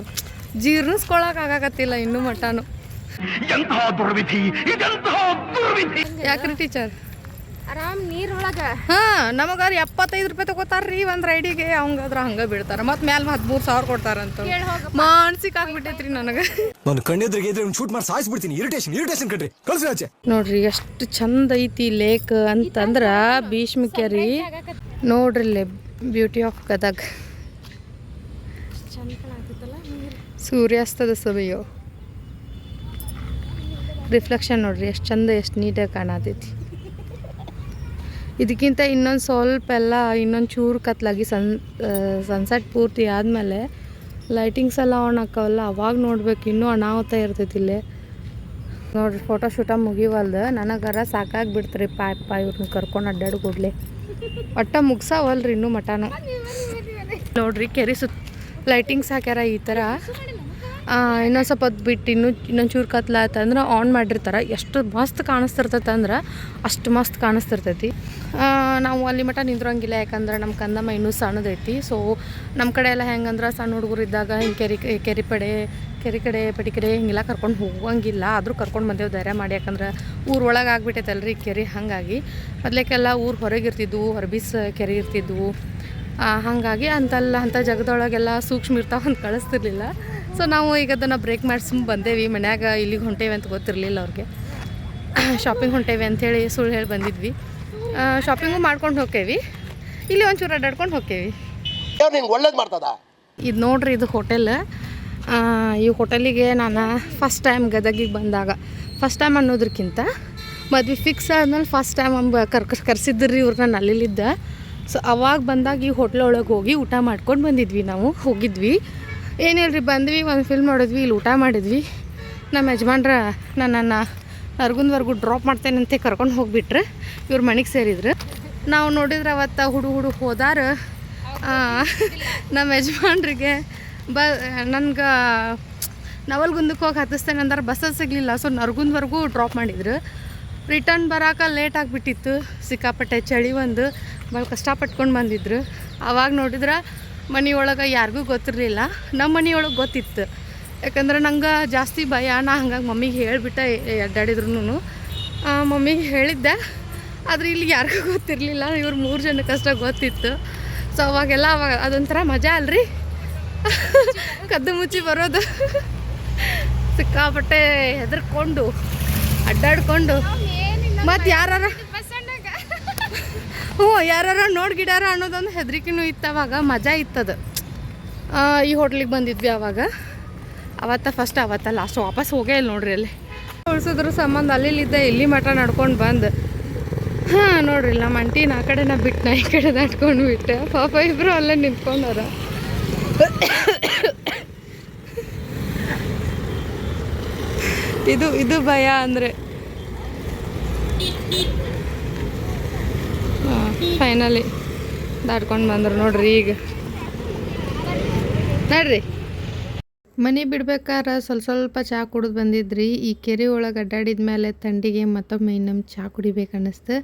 ಜೀರ್ಣಿಸ್ಕೊಳಕ್ಕಾಗತ್ತಿಲ್ಲ ಇನ್ನೂ ಮಟನು. ಯಾಕ್ರಿ ಟೀಚರ್ ಆರಾಮ್ ನೀರೊಳಗ? ಹಾ ನಮಗಾರ ಎಪ್ಪತ್ತೈದು ರೂಪಾಯಿ ತಗೋತಾರ್ರಿ ಒಂದು ರೈಡಿಗೆ. ಅವಂಗಾದ್ರ ಹಂಗ ಬೀಳ್ತಾರ. ಮತ್ತೆ ಮ್ಯಾಲ ಹದಿಮೂರು ಸಾವಿರ ಕೊಡ್ತಾರಂತ ಮಾನಸಿಕ ಆಗ್ಬಿಟ್ಟೈತ್ರಿ ನನಗೆ. ನಾನು ಕಣ್ಣೆದ್ರಿಗೆ ಇದ್ರೆ ಶೂಟ್ ಮಾಡಿ ಸಾಯಿಸ್ಬಿಡ್ತೀನಿ. ಇರಿಟೇಷನ್ ಇರಿಟೇಷನ್ ಕಣ್ರಿ. ಕಳ್ಸಿ ಆಚೆ. ನೋಡ್ರಿ ಎಷ್ಟು ಚಂದ ಐತಿ ಲೇಕ್ ಅಂತಂದ್ರ ಭೀಷ್ಮಕೆರಿ ನೋಡ್ರಿ ಬ್ಯೂಟಿ ಆಫ್ ಗದಗ್. ಸೂರ್ಯಾಸ್ತದ ಸಭೆಯೋ ರಿಫ್ಲೆಕ್ಷನ್ ನೋಡ್ರಿ, ಎಷ್ಟು ಚಂದ, ಎಷ್ಟು ನೀಟಾಗಿ ಕಾಣತೈತಿ. ಇದಕ್ಕಿಂತ ಇನ್ನೊಂದು ಸ್ವಲ್ಪ ಎಲ್ಲ, ಇನ್ನೊಂದು ಚೂರು ಕತ್ಲಾಗಿ ಸನ್ ಸನ್ಸೆಟ್ ಪೂರ್ತಿ ಆದಮೇಲೆ ಲೈಟಿಂಗ್ಸ್ ಎಲ್ಲ ಆನ್ ಆಕ್ಕವಲ್ಲ ಅವಾಗ ನೋಡ್ಬೇಕು, ಇನ್ನೂ ಅನಾಹುತ ಇರ್ತೈತಿ ಇಲ್ಲೇ. ನೋಡ್ರಿ ಫೋಟೋ ಶೂಟ ಮುಗಿವಲ್ದು, ನನಗರ ಸಾಕಾಗಿ ಬಿಡ್ತ್ರಿ ಪಾಯಪ್ಪ ಇವ್ರನ್ನ ಕರ್ಕೊಂಡು ಅಡ್ಡಾಡಿ ಕೂಡಲೆ. ಒಟ್ಟ ಮುಗ್ಸಾವಲ್ರಿ ಇನ್ನೂ ಮಟನು ನೋಡ್ರಿ, ಕೆರೆ ಸುತ್ತ ಲೈಟಿಂಗ್ಸ್ ಹಾಕ್ಯಾರ ಈ ಥರ ಇನ್ನೊಂದು ಸ್ವಲ್ಪ ಹೊತ್ತು ಬಿಟ್ಟು ಇನ್ನೂ ಇನ್ನೊಂದು ಚೂರು ಕತ್ಲಾತಂದ್ರೆ ಆನ್ ಮಾಡಿರ್ತಾರೆ. ಎಷ್ಟು ಮಸ್ತ್ ಕಾಣಿಸ್ತಿರ್ತೈತೆ ಅಂದ್ರೆ ಅಷ್ಟು ಮಸ್ತ್ ಕಾಣಿಸ್ತಿರ್ತೈತಿ. ನಾವು ಅಲ್ಲಿ ಮಟ್ಟ ನಿಂದ್ರಂಗಿಲ್ಲ, ಯಾಕಂದ್ರೆ ನಮ್ಮ ಕಂದಮ್ಮ ಇನ್ನೂ ಸಣ್ಣದೈತಿ. ಸೊ ನಮ್ಮ ಕಡೆ ಎಲ್ಲ ಹೆಂಗಂದ್ರೆ ಸಣ್ಣ ಹುಡುಗರು ಇದ್ದಾಗ ಹಿಂಗೆ ಕೆರೆ ಕೆರೆ ಪಡೆ, ಕೆರೆ ಕಡೆ, ಪಟಿ ಕಡೆ ಹಿಂಗೆಲ್ಲ ಕರ್ಕೊಂಡು ಹೋಗಂಗಿಲ್ಲ. ಆದರೂ ಕರ್ಕೊಂಡು ಬಂದೇವು ಧೈರ್ಯ ಮಾಡಿ, ಯಾಕಂದ್ರೆ ಊರು ಒಳಗೆ ಆಗ್ಬಿಟ್ಟೈತಲ್ರಿ ಕೆರೆ ಹಾಗಾಗಿ. ಮೊದಲೇಕೆಲ್ಲ ಊರು ಹೊರಗೆ ಇರ್ತಿದ್ವು ಹೊರಬೀಸ್ ಕೆರೆ ಇರ್ತಿದ್ವು. ಹಾಗಾಗಿ ಅಂತಲ್ಲ ಅಂಥ ಜಗದೊಳಗೆಲ್ಲ ಸೂಕ್ಷ್ಮ ಇರ್ತಾವ ಅಂತ ಕಳಿಸ್ತಿರ್ಲಿಲ್ಲ. ಸೊ ನಾವು ಈಗ ಅದನ್ನು ಬ್ರೇಕ್ ಮಾಡಿ ಸುಮ್ಮ ಬಂದೇವಿ. ಮನ್ಯಾಗ ಇಲ್ಲಿಗೆ ಹೊಂಟೇವಿ ಅಂತ ಗೊತ್ತಿರಲಿಲ್ಲ ಅವ್ರಿಗೆ. ಶಾಪಿಂಗ್ ಹೊಂಟೇವಿ ಅಂಥೇಳಿ ಸುಳ್ಳು ಹೇಳಿ ಬಂದಿದ್ವಿ. ಶಾಪಿಂಗು ಮಾಡ್ಕೊಂಡು ಹೋಕ್ಕೇವಿ. ಇಲ್ಲಿ ಒಂಚೂರು ಅಡ್ಡಾಡ್ಕೊಂಡು ಹೋಕ್ಕೇವಿ. ಒಳ್ಳೇದು ಮಾಡ್ತದ? ಇದು ನೋಡ್ರಿ ಇದು ಹೋಟೆಲ್ ಈ ಹೋಟೆಲಿಗೆ ನಾನು ಫಸ್ಟ್ ಟೈಮ್ ಗದಗಿಗೆ ಬಂದಾಗ. ಫಸ್ಟ್ ಟೈಮ್ ಅನ್ನೋದಕ್ಕಿಂತ ಮದ್ವೆ ಫಿಕ್ಸ್ ಆದ್ಮೇಲೆ ಫಸ್ಟ್ ಟೈಮ್ ಅಂಬ ಕರ್ ಕರ್ಸಿದ್ರಿ ನಾನು ಅಲ್ಲಿಲ್ಲಿದ್ದ ಸೊ ಅವಾಗ ಬಂದಾಗ ಈ ಹೋಟ್ಲೊಳಗೆ ಹೋಗಿ ಊಟ ಮಾಡ್ಕೊಂಡು ಬಂದಿದ್ವಿ ನಾವು. ಹೋಗಿದ್ವಿ. ಏನಿಲ್ರಿ ಬಂದ್ವಿ, ಒಂದು ಫಿಲ್ಮ್ ನೋಡಿದ್ವಿ, ಇಲ್ಲಿ ಊಟ ಮಾಡಿದ್ವಿ. ನಮ್ಮ ಯಜಮಾನ್ರ ನನ್ನನ್ನು ನರ್ಗುಂದ್ವರೆಗೂ ಡ್ರಾಪ್ ಮಾಡ್ತೇನಂತೆ ಕರ್ಕೊಂಡು ಹೋಗಿಬಿಟ್ರೆ. ಇವ್ರ ಮನೆಗೆ ಸೇರಿದ್ರು. ನಾವು ನೋಡಿದ್ರೆ ಅವತ್ತು ಹುಡು ಹುಡು ಹೋದಾರ. ನಮ್ಮ ಯಜಮಾನ್ರಿಗೆ ಬ, ನನ್ಗೆ ನವಲ್ಗುಂದಕ್ಕೆ ಹೋಗಿ ಹತ್ತಿಸ್ತೇನೆ ಅಂದ್ರೆ ಬಸ್ಸ ಸಿಗಲಿಲ್ಲ. ಸೊ ನರ್ಗುಂದ್ವರೆಗೂ ಡ್ರಾಪ್ ಮಾಡಿದ್ರು. ರಿಟರ್ನ್ ಬರಾಕ ಲೇಟ್ ಆಗಿಬಿಟ್ಟಿತ್ತು. ಸಿಕ್ಕಾಪಟ್ಟೆ ಚಳಿ ಒಂದು. ಭಾಳ ಕಷ್ಟಪಟ್ಕೊಂಡು ಬಂದಿದ್ರು. ಆವಾಗ ನೋಡಿದ್ರೆ ಮನೆಯೊಳಗೆ ಯಾರಿಗೂ ಗೊತ್ತಿರಲಿಲ್ಲ. ನಮ್ಮ ಮನೆಯೊಳಗೆ ಗೊತ್ತಿತ್ತು. ಯಾಕಂದ್ರೆ ನಂಗೆ ಜಾಸ್ತಿ ಭಯ, ನಾ ಹಂಗಾಗಿ ಮಮ್ಮಿಗೆ ಹೇಳಿಬಿಟ್ಟೆ ಅಡ್ಡಾಡಿದ್ರು ಮಮ್ಮಿಗೆ ಹೇಳಿದ್ದೆ, ಆದರೆ ಇಲ್ಲಿ ಯಾರಿಗೂ ಗೊತ್ತಿರಲಿಲ್ಲ. ಇವ್ರು ಮೂರು ಜನಕ್ಕಷ್ಟೇ ಗೊತ್ತಿತ್ತು. ಸೊ ಅವಾಗೆಲ್ಲ ಅವಾಗ ಅದೊಂಥರ ಮಜಾ ಅಲ್ರಿ? ಕದ್ದು ಮುಚ್ಚಿ ಬರೋದು. ಸಿಕ್ಕಾಪಟ್ಟೆ ಹೆದರ್ಕೊಂಡು, ಅಡ್ಡಾಡ್ಕೊಂಡು. ಮತ್ತು ಯಾರಾರ ಹ್ಞೂ ನೋಡಿ ಗಿಡಾರ ಅನ್ನೋದೊಂದು ಹೆದರಿಕೆನೂ ಇತ್ತು ಅವಾಗ ಮಜಾ ಇತ್ತದು. ಈ ಹೋಟ್ಲಿಗೆ ಬಂದಿದ್ವಿ ಅವಾಗ. ಅವತ್ತ ಫಸ್ಟ್ ಅವತ್ತ ಲಾಸ್ಟ್ ವಾಪಸ್ ಹೋಗೇ ಇಲ್ಲ ನೋಡ್ರಿ ಅಲ್ಲಿ. ಉಳ್ಸಿದ್ರ ಸಂಬಂಧ, ಅಲ್ಲಿಲ್ಲಿದ್ದ, ಇಲ್ಲಿ ಮಠ ನಡ್ಕೊಂಡು ಬಂದು. ಹಾಂ, ನೋಡ್ರಿ, ನಮ್ಮ ಅಂಟಿನ ನಾ ಕಡೆ ನಾ ಬಿಟ್ಟು ನಾ ಈ ಕಡೆ ನಡ್ಕೊಂಡು ಬಿಟ್ಟೆ. ಪಾಪ ಇಬ್ಬರು ಅಲ್ಲೇ ನಿಂತ್ಕೊಂಡಾರ. ಇದು ಇದು ಭಯ ಅಂದರೆ ಹಾಂ ಫೈನಲಿ ದಾಟ್ಕೊಂಡು ಬಂದ್ರು ನೋಡ್ರಿ ಈಗ. ನೋಡ್ರಿ. ಮನೆ ಬಿಡ್ಬೇಕಾದ್ರೆ ಸ್ವಲ್ಪ ಸ್ವಲ್ಪ ಚಹಾ ಕುಡಿದು ಬಂದಿದ್ರಿ. ಈ ಕೆರೆ ಒಳಗೆ ಅಡ್ಡಾಡಿದ ಮೇಲೆ ತಂಡಿಗೆ ಮತ್ತೊಮ್ಮೆ ಇನ್ನೊಮ್ಮೆ ಚಹಾ ಕುಡಿಬೇಕು ಅನ್ನಿಸ್ತು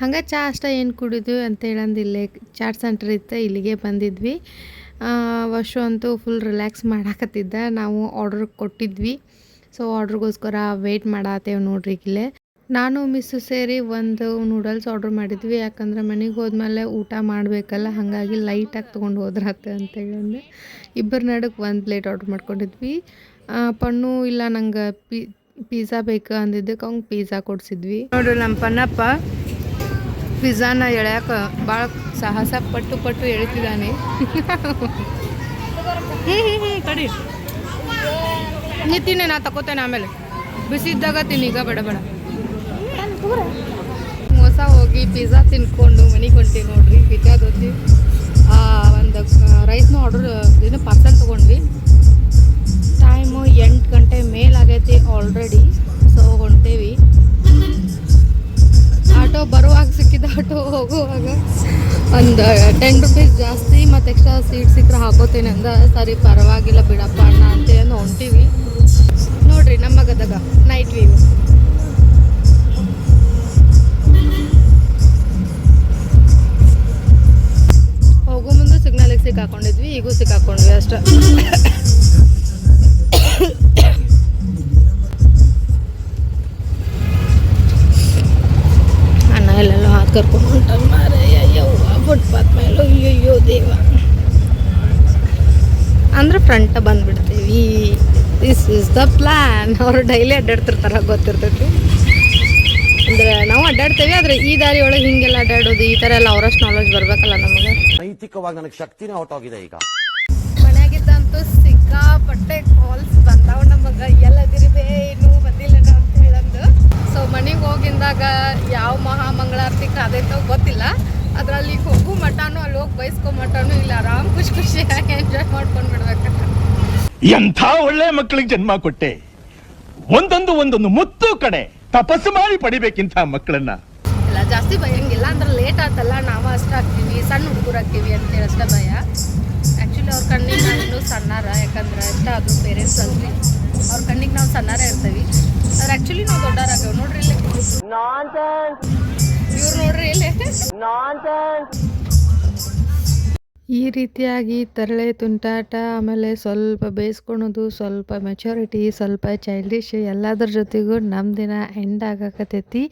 ಹಂಗೆ ಚಹಾ ಅಷ್ಟ ಏನು ಕುಡಿದು ಅಂತ ಇಲ್ಲೇ ಚಾಟ್ ಸೆಂಟರ್ ಇತ್ತು ಇಲ್ಲಿಗೆ ಬಂದಿದ್ವಿ. ವಶು ಅಂತೂ ಫುಲ್ ರಿಲ್ಯಾಕ್ಸ್ ಮಾಡಾಕತ್ತಿದ್ದ. ನಾವು ಆರ್ಡ್ರ್ ಕೊಟ್ಟಿದ್ವಿ. ಸೊ ಆರ್ಡ್ರಿಗೋಸ್ಕರ ವೆಯ್ಟ್ ಮಾಡತ್ತೇವೆ ನೋಡ್ರಿ ಇಲ್ಲೇ. ನಾನು ಮಿಸ್ಸು ಸೇರಿ ಒಂದು ನೂಡಲ್ಸ್ ಆರ್ಡ್ರ್ ಮಾಡಿದ್ವಿ. ಯಾಕಂದ್ರೆ ಮನೆಗೆ ಹೋದ್ಮೇಲೆ ಊಟ ಮಾಡಬೇಕಲ್ಲ, ಹಾಗಾಗಿ ಲೈಟಾಗಿ ತೊಗೊಂಡು ಹೋದ್ರಾತ ಅಂತೇಳಿ ಅಂದೆ ಇಬ್ಬರ ನಡಕ್ಕೆ ಒಂದು ಪ್ಲೇಟ್ ಆರ್ಡ್ರ್ ಮಾಡ್ಕೊಂಡಿದ್ವಿ. ಪಣ್ಣು ಇಲ್ಲ, ನಂಗೆ ಪಿ ಪಿಜ್ಜಾ ಬೇಕು ಅಂದಿದ್ದಕ್ಕೆ ಅವ್ನಿಗೆ ಪಿಜ್ಜಾ ಕೊಡಿಸಿದ್ವಿ. ನೋಡ್ರಿ ನಮ್ಮ ಪಣ್ಣಪ್ಪ ಪಿಜ್ಜಾನ ಎಳ್ಯಾಕ ಭಾಳ ಸಾಹಸ, ಪಟ್ಟು ಪಟ್ಟು ಎಳಿತಿದ್ದಾನೆ ತಡಿ. ನೀ ತಿನ್ನಿ, ನಾ ತಗೋತೇನೆ ಆಮೇಲೆ. ಬಿಸಿ ಇದ್ದಾಗ ತಿನ್ನಿ, ಈಗ ಬೇಡ ಬೇಡ. ಮೋಸ ಹೋಗಿ ಪಿಜ್ಜಾ ತಿನ್ಕೊಂಡು ಮನೆಗೆ ಹೊಂಟೀವಿ ನೋಡ್ರಿ ಆ, ಒಂದು ರೈಸ್ನ ಆರ್ಡರ್ ಏನು ಪಾರ್ಸಲ್ ತೊಗೊಂಡ್ವಿ. ಟೈಮು ಎಂಟು ಗಂಟೆ ಮೇಲಾಗೈತಿ ಆಲ್ರೆಡಿ ಸೊ ಹೊಂಟೇವಿ. ಆಟೋ ಬರುವಾಗ ಸಿಕ್ಕಿದ ಆಟೋ ಹೋಗುವಾಗ ಒಂದು ಟೆನ್ ರುಪೀಸ್ ಜಾಸ್ತಿ ಮತ್ತು ಎಕ್ಸ್ಟ್ರಾ ಸೀಟ್ ಸಿಕ್ಕರೆ ಹಾಕೋತೀನಿ ಅಂದ, ಸರಿ ಪರವಾಗಿಲ್ಲ ಬಿಡಪ್ಪ ಅಣ್ಣ ಅಂತೇಳಿ ಹೊಂಟೀವಿ. ನೋಡ್ರಿ ನಮ್ಮ ಗದಗ ನೈಟ್ ವ್ಯೂ ಅಷ್ಟೇ. ಅಣ್ಣ ಎಲ್ಲೆಲ್ಲೋ ಹಾಕಿ ಕರ್ಕೊಂಡು ಫುಟ್ಪಾತ್ ಅಯ್ಯಯ್ಯೋ, ದೇವ. ಅಂದ್ರೆ ಫ್ರಂಟ ಬಂದ್ಬಿಡ್ತೀವಿ. ದಿಸ್ ಇಸ್ ದ ಪ್ಲ್ಯಾನ್ ಅವರು ಡೈಲಿ ಅಡ್ಡಾಡ್ತಿರ್ತಾರ, ಗೊತ್ತಿರ್ತೈತಿ. ಅಂದ್ರೆ ನಾವು ಅಡ್ಡಾಡ್ತೇವೆ, ಆದ್ರೆ ಈ ದಾರಿ ಒಳಗೆ ಹಿಂಗೆಲ್ಲ ಅಡ್ಡಾಡೋದು, ಈ ತರ ಎಲ್ಲ ಅವರಷ್ಟು ನಾಲೆಜ್ ಬರಬೇಕಲ್ಲ ನಮಗೆ. ನೈತಿಕವಾಗಿ ನನಗೆ ಶಕ್ತಿನೇ ಹೊಟ್ಟೋಗಿದೆ ಈಗ. ಸಿಕ್ಕಾಪಟ್ಟೆ ಕಾಲ್ಸ್ ಬಂದಾವ ನಮಗೆ ಎಲ್ಲದಿರಿ ಬೇ ಇನ್ನೂ ಬಂದಿಲ್ಲ ಅಂತ ಹೇಳಂದು. ಸೊ ಮನೆಗೆ ಹೋಗಿಂದಾಗ ಯಾವ ಮಹಾ ಮಹಾಮಂಗಳಾರತಿ ಕಾದೈತೋ ಗೊತ್ತಿಲ್ಲ. ಅದರಲ್ಲಿ ಹೋಗು ಮಠಾನು ಅಲ್ಲಿ ಹೋಗಿ ಬಯಸ್ಕೊ ಮಠಾನು ಇಲ್ಲ. ಆರಾಮ್ ಖುಷಿ ಖುಷಿಯಾಗಿ ಎಂಜಾಯ್ ಮಾಡ್ಕೊಂಡು ಬಿಡ್ಬೇಕು. ಎಂಥ ಒಳ್ಳೆ ಮಕ್ಕಳಿಗೆ ಜನ್ಮ ಕೊಟ್ಟೆ? ಒಂದೊಂದು ಒಂದೊಂದು ಮುತ್ತು ಕಡೆ ತಪಸ್ಸು ಮಾಡಿ ಪಡಿಬೇಕಿಂತ ಮಕ್ಕಳನ್ನ ಇಲ್ಲ ಜಾಸ್ತಿ ಭಯಂಗಿಲ್ಲ. ಅಂದ್ರೆ ಲೇಟ್ ಆತಲ್ಲ ನಾವು ಅಷ್ಟಾಗ್ತೀವಿ ಸಣ್ಣ ಹುಡುಗರು ಆಗ್ತೀವಿ ಅಂತೇಳಿ ಅಷ್ಟೇ ಭಯ. ಆ್ಯಕ್ಚುಲಿ ಅವ್ರ ಕಣ್ಣಿಗೆ ನಾವು ಇನ್ನೂ ಸಣ್ಣಾರ ಯಾಕಂದ್ರೆ ಅಷ್ಟೇ ಅದು ಪೇರೆಂಟ್ಸ್ ಅಲ್ರಿ ಅವ್ರ ಕಣ್ಣಿಗೆ ನಾವು ಸಣ್ಣಾರ ಇರ್ತೀವಿ. ಆದ್ರೆ ಆ್ಯಕ್ಚುಲಿ ನಾವು ದೊಡ್ಡವರಾಗೇವೆ ನೋಡ್ರಿ ಇಲ್ಲಿ. ಇವ್ರು ನೋಡ್ರಿ ಇಲ್ಲಿ. ಈ ರೀತಿಯಾಗಿ ತರಳೆ ತುಂಟಾಟ, ಆಮೇಲೆ ಸ್ವಲ್ಪ ಬೇಯಿಸ್ಕೊಳೋದು, ಸ್ವಲ್ಪ ಮೆಚುರಿಟಿ ಸ್ವಲ್ಪ ಚೈಲ್ಡಿಶ್ ಎಲ್ಲದರ ಜೊತೆಗೂ ನಮ್ಮ ದಿನ ಎಂಡ್ ಆಗಕತ್ತೈತಿ.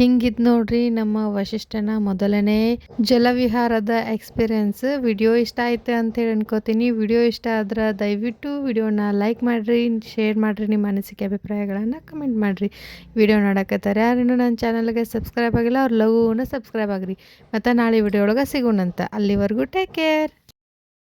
ಹಿಂಗಿದ್ ನೋಡ್ರಿ ನಮ್ಮ ವಶಿಷ್ಠನ ಮೊದಲನೇ ಜಲವಿಹಾರದ ಎಕ್ಸ್ಪೀರಿಯನ್ಸ್ ವಿಡಿಯೋ ಇಷ್ಟ ಆಯ್ತು ಅಂತೇಳಿ ಅನ್ಕೋತೀನಿ. ವಿಡಿಯೋ ಇಷ್ಟ ಆದ್ರೆ ದಯವಿಟ್ಟು ವಿಡಿಯೋನ ಲೈಕ್ ಮಾಡಿರಿ ಶೇರ್ ಮಾಡಿರಿ, ನಿಮ್ಮ ಅನಿಸಿಕೆ ಅಭಿಪ್ರಾಯಗಳನ್ನು ಕಮೆಂಟ್ ಮಾಡಿರಿ. ವಿಡಿಯೋ ನೋಡಕತ್ತಾರೆ ಯಾರಿನ್ನೂ ನನ್ನ ಚಾನಲ್ಗೆ ಸಬ್ಸ್ಕ್ರೈಬ್ ಆಗಿಲ್ಲ, ಅವ್ರು ಲಘುನ ಸಬ್ಸ್ಕ್ರೈಬ್ ಆಗಿರಿ. ಮತ್ತು ನಾಳೆ ವಿಡಿಯೋ ಒಳಗೆ ಸಿಗೋಣಂತ. ಅಲ್ಲಿವರೆಗೂ ಟೇಕ್ ಕೇರ್